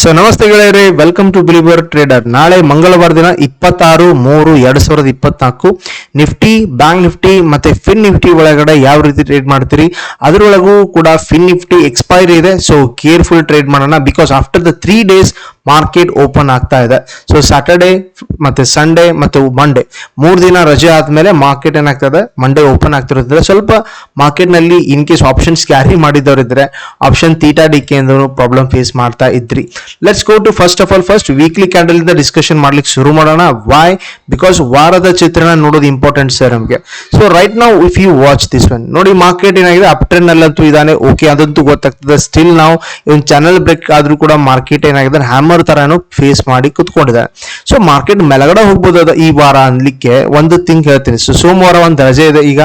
So ನಮಸ್ತೆ ಗೆಳೆಯರೇ welcome to believer trader ನಾಳೆ ಮಂಗಳವಾರ ದಿನ ಇಪ್ಪತ್ತಾರು ಮೂರು ಎರಡ್ ಸಾವಿರದ ಇಪ್ಪತ್ನಾಲ್ಕು. ನಿಫ್ಟಿ, ಬ್ಯಾಂಕ್ ನಿಫ್ಟಿ ಮತ್ತೆ ಫಿನ್ ನಿಫ್ಟಿ ಒಳಗಡೆ ಯಾವ ರೀತಿ ಟ್ರೇಡ್ ಮಾಡ್ತೀರಿ? ಅದರೊಳಗೂ ಕೂಡ ಫಿನ್ ನಿಫ್ಟಿ ಎಕ್ಸ್ಪೈರಿ ಇದೆ. ಸೊ ಕೇರ್ಫುಲ್ ಟ್ರೇಡ್ ಮಾಡೋಣ because after the three days market open ಆಗ್ತಾ ಇದೆ. ಸೊ ಸ್ಯಾಟರ್ಡೆ ಮತ್ತೆ ಸಂಡೇ ಮತ್ತು ಮಂಡೇ ಮೂರು ದಿನ ರಜೆ ಆದ್ಮೇಲೆ ಮಾರ್ಕೆಟ್ ಏನಾಗ್ತದೆ? ಮಂಡೇ ಓಪನ್ ಆಗ್ತಿರೋದ್ರಿಂದ ಸ್ವಲ್ಪ ಮಾರ್ಕೆಟ್ನಲ್ಲಿ ಇನ್ ಕೇಸ್ ಆಪ್ಷನ್ಸ್ ಕ್ಯಾರಿ ಮಾಡಿದವರಿದ್ರೆ ಆಪ್ಷನ್ ತೀಟಾ ಡಿಕೆ ಕೆ ಪ್ರಾಬ್ಲಮ್ ಫೇಸ್ ಮಾಡ್ತಾ ಇದ್ರಿ. Let's go to first of all first weekly candle ಇಂದ ಡಿಸ್ಕಷನ್ ಮಾಡ್ಲಿಕ್ಕೆ ಶುರು ಮಾಡೋಣ. ವೈ ಬಿಕಾಸ್ ವಾರದ ಚಿತ್ರಣ ನೋಡೋದು ಇಂಪಾರ್ಟೆಂಟ್ ಸರ್ ನಮಗೆ. ಸೊ ರೈಟ್ ನಾವು if you watch this one ನೋಡಿ ಮಾರ್ಕೆಟ್ ಏನಾಗಿದೆ? ಅಪ್ ಟ್ರೆಂಡ್ ಅಲ್ಲಂತೂ ಇದಾನೆ ಓಕೆ ಅದಂತೂ ಗೊತ್ತಾಗ್ತದೆ. ಸ್ಟಿಲ್ ನಾವು ಒಂದು ಚಾನಲ್ ಬ್ರೇಕ್ ಆದ್ರೂ ಕೂಡ ಮಾರ್ಕೆಟ್ ಏನಾಗಿದೆ? ಹ್ಯಾಮರ್ ತರನು ಫೇಸ್ ಮಾಡಿ ಕುತ್ಕೊಂಡಿದೆ. ಸೊ ಮಾರ್ಕೆಟ್ ಮೆಲಗಡೆ ಹೋಗ್ಬೋದು ಈ ವಾರ ಅನ್ಲಿಕ್ಕೆ. ಒಂದು ತಿಂಗ್ ಹೇಳ್ತೀನಿ. ಸೊ ಸೋಮವಾರ ಒಂದು ರಜೆ ಇದೆ ಈಗ.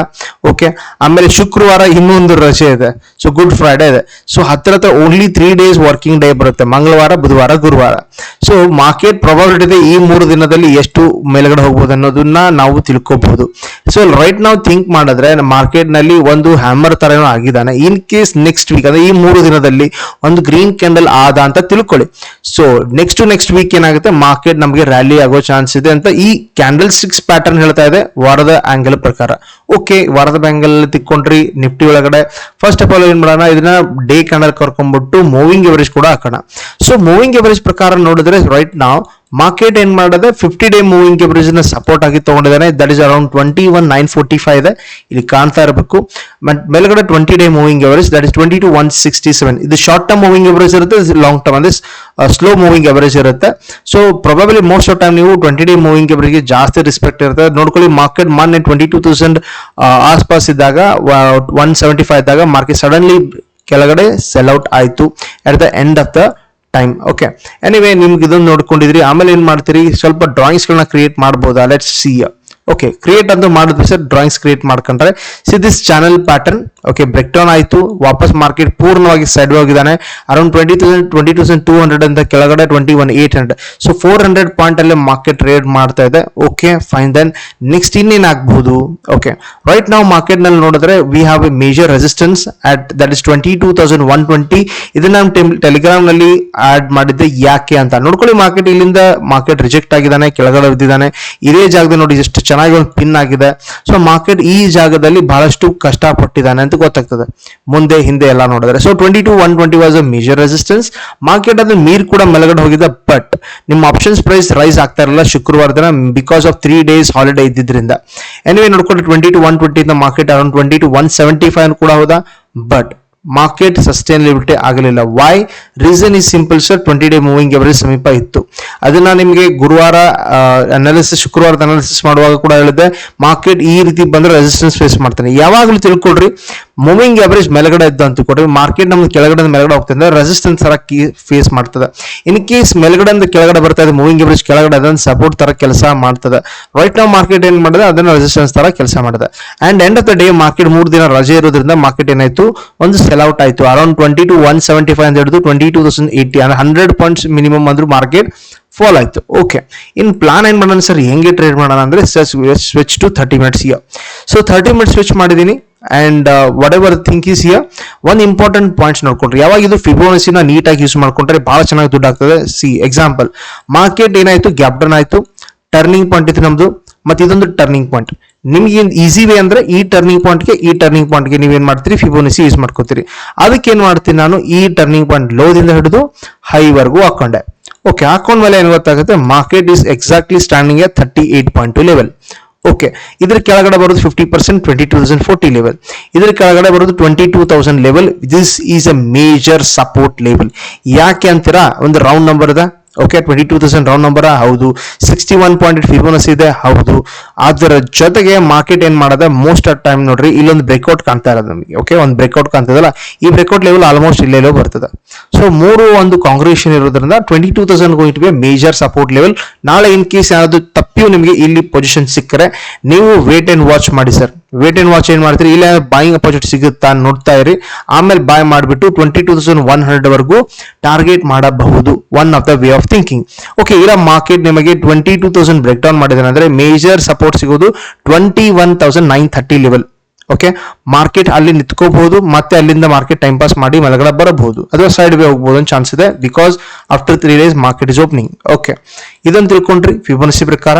ಓಕೆ ಆಮೇಲೆ ಶುಕ್ರವಾರ ಇನ್ನೊಂದು ರಜೆ ಇದೆ. ಸೊ ಗುಡ್ ಫ್ರೈಡೆ ಇದೆ. ಸೊ ಹತ್ತಿರ ಹತ್ರ only three days working day ಬರುತ್ತೆ. ಮಂಗಳವಾರ, ಬುಧವಾರ, ಗುರುವಾರ. ಸೊ ಮಾರ್ಕೆಟ್ ಪ್ರಾಬಬಿಲಿಟಿ ಈ ಮೂರು ದಿನದಲ್ಲಿ ಎಷ್ಟು ಮೇಲ್ಗಡೆ ಹೋಗ್ಬೋದು ಅನ್ನೋದನ್ನ ನಾವು ತಿಳ್ಕೊಬಹುದು ಸೊ ರೈಟ್ ನಾವು ಥಿಂಕ್ ಮಾಡಿದ್ರೆ ಮಾರ್ಕೆಟ್ನಲ್ಲಿ ಒಂದು ಹ್ಯಾಮರ್ ತರ ಏನೋ ಆಗಿದ್ದಾನೆ. ಇನ್ ಕೇಸ್ ನೆಕ್ಸ್ಟ್ ವೀಕ್ ಅಂದ್ರೆ ಈ ಮೂರು ದಿನದಲ್ಲಿ ಒಂದು ಗ್ರೀನ್ ಕ್ಯಾಂಡಲ್ ಆದ ಅಂತ ತಿಳ್ಕೊಳ್ಳಿ. ಸೊ ನೆಕ್ಸ್ಟ್ ನೆಕ್ಸ್ಟ್ ವೀಕ್ ಏನಾಗುತ್ತೆ? ಮಾರ್ಕೆಟ್ ನಮಗೆ ರ್ಯಾಲಿ ಆಗೋ ಚಾನ್ಸ್ ಇದೆ ಅಂತ ಈ ಕ್ಯಾಂಡಲ್ ಸ್ಟಿಕ್ಸ್ ಪ್ಯಾಟರ್ನ್ ಹೇಳ್ತಾ ಇದೆ, ವಾರದ ಆಂಗಲ್ ಪ್ರಕಾರ. ಓಕೆ ವಾರದ ಆಂಗಲ್ ತಿಕ್ಕೊಂಡ್ರಿ ನಿಫ್ಟಿ ಒಳಗಡೆ. ಫಸ್ಟ್ ಆಫ್ ಆಲ್ ಏನ್ ಮಾಡೋಣ, ಇದನ್ನ ಡೇ ಕ್ಯಾಂಡಲ್ ಕರ್ಕೊಂಡ್ಬಿಟ್ಟು ಮೂವಿಂಗ್ ಎವರೇಜ್ ಕೂಡ ಹಾಕೋಣ. ಸೊ ಮೂವಿಂಗ್ ಎವರೇಜ್ ಪ್ರಕಾರ ನೋಡಿದ್ರೆ ರೈಟ್ ನಾವು ಮಾರ್ಕೆಟ್ ಏನ್ ಮಾಡಿದೆ? ಫಿಫ್ಟಿ ಡೇ ಮೂವಿಂಗ್ ಎವರೇಜ್ನ ಸಪೋರ್ಟ್ ಆಗಿ ತಗೊಂಡಿದ್ದಾನೆ. That is around twenty one nine forty five ಇದೆ ಇಲ್ಲಿ ಕಾಣ್ತಾ ಇರಬೇಕು. ಬಟ್ ಮೇಲ್ಗಡೆ twenty day moving average that is twenty two one sixty seven ಇದು ಶಾರ್ಟ್ ಟರ್ಮ್ ಮೂವಿಂಗ್ ಎವರೇಜ್ ಇರುತ್ತೆ ಲಾಂಗ್ ಟರ್ಮ್ ಅಂದ್ರೆ ಸ್ಲೋ ಮೂವಿಂಗ್ ಎವರೇಜ್ ಇರುತ್ತೆ. So probably most of time ನೀವು ಟ್ವೆಂಟಿ ಡೇ ಮೂವಿಂಗ್ ಎವರೇಜ್ಗೆ ಜಾಸ್ತಿ ರೆಸ್ಪೆಕ್ಟ್ ಇರುತ್ತೆ. ನೋಡ್ಕೊಳ್ಳಿ ಮಾರ್ಕೆಟ್ ಮೊನ್ನೆ ಟ್ವೆಂಟಿ ಟೂ ತೌಸಂಡ್ ಆಸ್ಪಾಸ್ ಇದ್ದಾಗ ಒನ್ ಸೆವೆಂಟಿ ಫೈವ್ ಇದ್ದಾಗ ಮಾರ್ಕೆಟ್ ಸಡನ್ಲಿ ಕೆಳಗಡೆ ಸೆಲ್ ಔಟ್ ಆಯಿತು. At the end of the time okay anyway ನಿಮ್ಗೆ ಇದನ್ನು ನೋಡ್ಕೊಂಡಿದ್ರಿ. ಆಮೇಲೆ ಏನು ಮಾಡ್ತೀರಿ? ಸ್ವಲ್ಪ ಡ್ರಾಯಿಂಗ್ಸ್ಗಳನ್ನ ಕ್ರಿಯೇಟ್ ಮಾಡ್ಬೋದಾ? ಲೆಟ್ಸ್ ಸಿ ಓಕೆ ಕ್ರಿಯೇಟ್ ಅಂತ ಮಾಡಿದ್ವಿ ಸರ್ ಡ್ರಾಯಿಂಗ್ಸ್ ಕ್ರಿಯೇಟ್ ಮಾಡ್ಕೊಂಡ್ರೆ. See this channel pattern okay break down ಆಯಿತು. ವಾಪಸ್ ಮಾರ್ಕೆಟ್ ಪೂರ್ಣವಾಗಿ ಸೈಡ್ ಹೋಗಿದ್ದಾನೆ. Around twenty thousand twenty thousand two hundred ಅಂತ ಕೆಳಗಡೆ twenty one eight hundred so four hundred point ಅಲ್ಲಿ ಮಾರ್ಕೆಟ್ ಟ್ರೇಡ್ ಮಾಡ್ತಾ ಇದೆ. ಓಕೆ ಫೈನ್ ದೆನ್ ನೆಕ್ಸ್ಟ್ ಇನ್ನೇನ್ ಆಗ್ಬಹುದು ಓಕೆ ರೈಟ್ ನಾವು ಮಾರ್ಕೆಟ್ನಲ್ಲಿ ನೋಡಿದ್ರೆ we have a major resistance at that is twenty two thousand one twenty ಇದನ್ನ ನಾನು ಟೆಲಿಗ್ರಾಮ್ನಲ್ಲಿ ಆಡ್ ಮಾಡಿದ್ದೆ ಯಾಕೆ ಅಂತ. ನೋಡ್ಕೊಳ್ಳಿ ಮಾರ್ಕೆಟ್ ಇಲ್ಲಿಂದ ಮಾರ್ಕೆಟ್ ರಿಜೆಕ್ಟ್ ಆಗಿದ್ದಾನೆ, ಕೆಳಗಡೆ ಬಿದ್ದಿದ್ದಾನೆ. ಇದೇ ಜಾಗದಲ್ಲಿ ನೋಡಿ ಎಷ್ಟು ಚೆನ್ನಾಗಿ ಒಂದು ಪಿನ್ ಆಗಿದೆ. ಸೊ ಮಾರ್ಕೆಟ್ ಈ ಜಾಗದಲ್ಲಿ ಬಹಳಷ್ಟು ಕಷ್ಟಪಟ್ಟಿದ್ದಾನೆ ಅಂತ ಗೊತ್ತಾಗ್ತದೆ. ಮುಂದೆ, ಹಿಂದೆ ಎಲ್ಲ ನೋಡಿದ್ರೆ. So twenty two one twenty was a major resistance market ಅದು ಮೀರ್ ಕೂಡ ಮೆಲಗಡೆ ಹೋಗಿದೆ ಬಟ್ ನಿಮ್ಮ ಆಪ್ಷನ್ಸ್ ಪ್ರೈಸ್ ರೈಸ್ ಆಗ್ತಾ ಇರಲ್ಲ ಶುಕ್ರವಾರ ದಿನ because of three days holiday ಇದ್ದಿದ್ರಿಂದ. Anyway ನೋಡ್ಕೊಂಡು twenty two one twenty market around twenty two one seventy five ಕೂಡ ಹೋದ? ಬಟ್ ಮಾರ್ಕೆಟ್ ಸಸ್ಟೈನಬಿಲಿಟಿ ಆಗಲಿಲ್ಲ. Why reason is simple sir twenty day moving average ಸಮೀಪ ಇತ್ತು. ಅದನ್ನ ನಿಮಗೆ ಗುರುವಾರ ಅನಾಲಿಸಿಸ್ ಶುಕ್ರವಾರದ ಅನಾಲಿಸಿಸ್ ಮಾಡುವಾಗ ಕೂಡ ಹೇಳಿದೆ. ಮಾರ್ಕೆಟ್ ಈ ರೀತಿ ಬಂದ್ರೆ ರೆಸಿಸ್ಟೆನ್ಸ್ ಫೇಸ್ ಮಾಡ್ತಾನೆ. ಯಾವಾಗಲೂ ತಿಳ್ಕೊಳ್ರಿ ಮೂವಿಂಗ್ ಎವರೇಜ್ ಮೇಲ್ಗಡೆ ಇದ್ದು ಅಂತ ಕೊಟ್ಟು ಮಾರ್ಕೆಟ್ ನಮ್ಗೆ ಕೆಳಗಡೆ ಮೇಲ್ಗಡೆ ಹೋಗ್ತದೆ ರೆಸಿಸ್ಟೆನ್ಸ್ ತರ ಫೇಸ್ ಮಾಡ್ತದೆ. ಇನ್ ಕೇಸ್ ಮೇಲ್ಗಡೆ ಕೆಳಗಡೆ ಬರ್ತಾ ಇದೆ ಮೂವಿಂಗ್ ಎವರೇಜ್ ಕೆಳಗಡೆ ಅದನ್ನ ಸಪೋರ್ಟ್ ತರ ಕೆಲಸ ಮಾಡ್ತದೆ. ರೈಟ್ ನಾವು ಮಾರ್ಕೆಟ್ ಏನ್ ಮಾಡಿದೆ, ಅದನ್ನ ರೆಸಿಸ್ಟೆನ್ಸ್ ತರ ಕೆಲಸ ಮಾಡಿದೆ. And end of the day market ಮೂರು ದಿನ ರಜೆ ಇರೋದ್ರಿಂದ ಮಾರ್ಕೆಟ್ ಏನಾಯ್ತು? ಒಂದು ಸೆಲ್ ಔಟ್ ಆಯ್ತು. Around twenty two one seventy five ಅಂತ ಹಿಡಿದು ಟ್ವೆಂಟಿ ಟೂ ತೌಸಂಡ್ ಏಯ್ಟಿ ಅಂದ್ರೆ ಹಂಡ್ರೆಡ್ ಪಾಯಿಂಟ್ಸ್ ಮಿನಿಮಮ್ ಅಂದ್ರೂ ಮಾರ್ಕೆಟ್ ಫಾಲ್ ಆಯ್ತು. ಓಕೆ ಇನ್ ಪ್ಲಾನ್ ಏನ್ ಮಾಡೋಣ ಸರ್? ಹೆಂಗೆ ಟ್ರೇಡ್ ಮಾಡೋಣ ಅಂದ್ರೆ switch to thirty minutes so thirty minutes switch ಮಾಡಿದೀನಿ and whatever think is here ಒಂದು ಇಂಪಾರ್ಟೆಂಟ್ ಪಾಯಿಂಟ್ಸ್ ನೋಡ್ಕೊಂಡ್ರಿ. ಯಾವಾಗ ಇದು ಫಿಬೋನಸಿನ ನೀಟಾಗಿ ಯೂಸ್ ಮಾಡ್ಕೊಂಡ್ರೆ ಭಾಳ ಚೆನ್ನಾಗಿ ದುಡ್ಡು ಆಗ್ತದೆ. ಸಿ ಎಕ್ಸಾಂಪಲ್ ಮಾರ್ಕೆಟ್ ಏನಾಯಿತು? ಗ್ಯಾಪ್ ಡೌನ್ ಆಯಿತು. ಟರ್ನಿಂಗ್ ಪಾಯಿಂಟ್ ಇತ್ತು ನಮ್ಮದು ಮತ್ತು ಇದೊಂದು ಟರ್ನಿಂಗ್ ಪಾಯಿಂಟ್ ನಿಮ್ಗೆ ಈಸಿ ವೇ ಅಂದ್ರೆ ಈ ಟರ್ನಿಂಗ್ ಪಾಯಿಂಟ್ಗೆ ಈ ಟರ್ನಿಂಗ್ ಪಾಯಿಂಟ್ಗೆ ನೀವೇನ್ ಮಾಡ್ತೀರಿ? ಫಿಬೋನಸಿ ಯೂಸ್ ಮಾಡ್ಕೋತೀರಿ. ಅದಕ್ಕೆ ಏನ್ ಮಾಡ್ತೀನಿ ನಾನು? ಈ ಟರ್ನಿಂಗ್ ಪಾಯಿಂಟ್ ಲೋದಿಂದ ಹಿಡಿದು ಹೈವರೆಗೂ ಹಾಕೊಂಡೆ. ಓಕೆ ಹಾಕೊಂಡ್ಮೇಲೆ ಏನು ಗೊತ್ತಾಗುತ್ತೆ? Market is exactly standing a thirty eight point two level okay ಇದ್ರ ಕೆಳಗಡೆ ಬರೋದು fifty percent twenty two thousand forty level ಇದ್ರ ಕೆಳಗಡೆ ಬರೋದು twenty two thousand level this is a major support level ಯಾಕೆ ಅಂತೀರಾ? ಒಂದು ರೌಂಡ್ ನಂಬರ್ ಇದೆ. Okay twenty two thousand round number ಹೌದು. ಸಿಕ್ಸ್ಟಿ ಒನ್ ಪಾಯಿಂಟ್ ಫಿಬೋನಸ್ ಇದೆ, ಹೌದು. ಅದರ ಜೊತೆಗೆ ಮಾರ್ಕೆಟ್ ಏನ್ ಮಾಡದೆ ಮೋಸ್ಟ್ ಆಫ್ ಟೈಮ್ ನೋಡ್ರಿ, ಇಲ್ಲೊಂದು ಬ್ರೇಕ್ಔಟ್ ಕಾಣ್ತಾ ಇರೋದು ನಮಗೆ. ಓಕೆ ಒಂದು ಬ್ರೇಕ್ಔಟ್ ಕಾಣ್ತದಲ್ಲ ಈ ಬ್ರೇಕ್ಔಟ್ ಲೆವೆಲ್ ಆಲ್ಮೋಸ್ಟ್ ಇಲ್ಲೆಲ್ಲೋ ಬರ್ತದೆ. ಸೊ ಮೂರು ಒಂದು ಕಾಂಗ್ರೆಷನ್ ಇರೋದ್ರಿಂದ twenty two thousand going to be major support level ನಾಳೆ ಇನ್ ಕೇಸ್ ಯಾರಾದ್ರೂ ತಪ್ಪಿಯೂ ನಿಮಗೆ ಇಲ್ಲಿ ಪೊಸಿಷನ್ ಸಿಕ್ಕರೆ, ನೀವು ವೇಟ್ ಅಂಡ್ ವಾಚ್ ಮಾಡಿ ಸರ್ ವೇಟ್ ಅಂಡ್ ವಾಚ್ ಏನ್ ಮಾಡ್ತೀರಿ? ಇಲ್ಲ ಬಾಯಿಂಗ್ ಅಪೋಸಿಟ್ ಸಿಗುತ್ತಾ ನೋಡ್ತಾ ಇರಿ. ಆಮೇಲೆ ಬಾಯ್ ಮಾಡಿಬಿಟ್ಟು twenty two thousand one hundred ವರೆಗೂ ಟಾರ್ಗೆಟ್ ಮಾಡಬಹುದು. One of the way of thinking okay ಇಲ್ಲ ಮಾರ್ಕೆಟ್ ನಿಮಗೆ twenty two thousand break down ಮಾಡಿದ್ರೆ ಮೇಜರ್ ಸಪೋರ್ಟ್ ಸಿಗೋದು twenty one thousand nine thirty level okay market ಅಲ್ಲಿ ನಿಂತ್ಕೋಬಹುದು, ಮತ್ತೆ ಅಲ್ಲಿಂದ ಮಾರ್ಕೆಟ್ ಟೈಮ್ ಪಾಸ್ ಮಾಡಿ ಮಲಗಡೆ ಬರಬಹುದು. ಅಥವಾ ಸೈಡ್ ವೇ ಹೋಗಬಹುದು ಅಂತ ಚಾನ್ಸ್ ಇದೆ because after three days market is opening okay ಇದನ್ನು ತಿಳ್ಕೊಂಡ್ರಿ ಫಿಬೊನಸಿ ಪ್ರಕಾರ.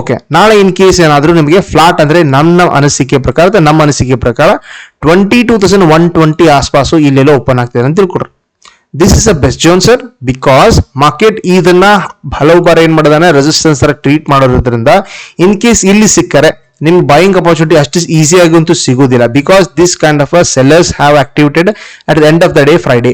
ಓಕೆ ನಾಳೆ ಇನ್ ಕೇಸ್ ಏನಾದರೂ ನಿಮಗೆ ಫ್ಲಾಟ್ ಅಂದ್ರೆ ನನ್ನ ಅನಿಸಿಕೆ ಪ್ರಕಾರ ನಮ್ಮ ಅನಿಸಿಕೆ ಪ್ರಕಾರ twenty two thousand one twenty ಆಸ್ಪಾಸು ಇಲ್ಲೆಲ್ಲ ಓಪನ್ ಆಗ್ತಿದೆ ಅಂತ ತಿಳ್ಕೊಡ್ರಿ. This is a best zone sir because market ಇದನ್ನ ಹಲವು ಬಾರಿ ಏನ್ ಮಾಡಿದಾನೆ ರೆಸಿಸ್ಟೆನ್ಸ್ ತರ ಟ್ರೀಟ್ ಮಾಡೋದ್ರಿಂದ ಇನ್ ಕೇಸ್ ಇಲ್ಲಿ ಸಿಕ್ಕರೆ ನಿಮ್ಗೆ ಬೈಯಿಂಗ್ ಅಪರ್ಚುನಿಟಿ ಅಷ್ಟು ಈಸಿಯಾಗಿ ಅಂತೂ ಸಿಗೋದಿಲ್ಲ because this kind of sellers have activated at end of the day Friday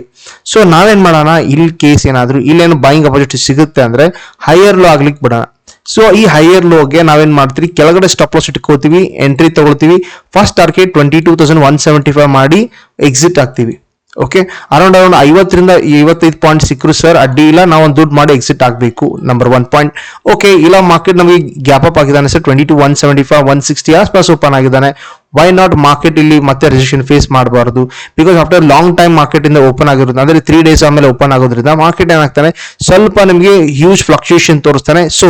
so ನಾವೇನ್ ಮಾಡೋಣ? ಇಲ್ಲಿ ಕೇಸ್ ಏನಾದರೂ ಇಲ್ಲೇನು ಬೈಯಿಂಗ್ ಅಪರ್ಚುನಿಟಿ ಸಿಗುತ್ತೆ ಅಂದ್ರೆ ಹೈಯರ್ ಲೋ ಆಗ್ಲಿಕ್ಕೆ ಬಿಡೋಣ. ಸೊ ಈ ಹೈಯರ್ ಲೋಗೆ ನಾವೇನ್ ಮಾಡ್ತೀವಿ ಕೆಳಗಡೆ ಸ್ಟಾಪ್ ಲಾಸ್ ಇಟ್ಕೋತೀವಿ ಎಂಟ್ರಿ ತಗೊಳ್ತೀವಿ first target twenty two thousand one seventy five ಮಾಡಿ ಎಕ್ಸಿಟ್ ಆಗ್ತೀವಿ. ಓಕೆ ಅರೌಂಡ್ ಅರೌಂಡ್ ಐವತ್ತರಿಂದ ಐವತ್ತೈದು ಪಾಯಿಂಟ್ ಸಿಕ್ಕರು ಸರ್ ಅಡ್ಡಿ ಇಲ್ಲ. ನಾವು ಒಂದು ದುಡ್ಡು ಮಾಡಿ ಎಕ್ಸಿಟ್ ಆಗಬೇಕು. ನಂಬರ್ ಒನ್ ಪಾಯಿಂಟ್ ಓಕೆ ಇಲ್ಲ ಮಾರ್ಕೆಟ್ ನಮಗೆ ಗ್ಯಾಪ್ ಅಪ್ ಆಗಿದ್ದಾನೆ sir twenty two one seventy five one sixty ಆಸ್ಪಾಸ್ open ಆಗಿದ್ದಾನೆ. ವೈ ನಾಟ್ ಮಾರ್ಕೆಟ್ ಇಲ್ಲಿ ಮತ್ತೆ ರಿಜಿಸ್ಟ್ರೇಷನ್ ಫೇಸ್ ಮಾಡಬಾರ್ದು? Because after long time market ಇಂದ ಓಪನ್ ಆಗಿರೋದು ಅಂದ್ರೆ ತ್ರೀ ಡೇಸ್ ಆಮೇಲೆ ಓಪನ್ ಆಗೋದ್ರಿಂದ ಮಾರ್ಕೆಟ್ ಏನಾಗ್ತಾನೆ ಸ್ವಲ್ಪ ನಿಮಗೆ ಹ್ಯೂಜ್ ಫ್ಲಕ್ಚುಯೇಷನ್ ತೋರಿಸ್ತಾನೆ. So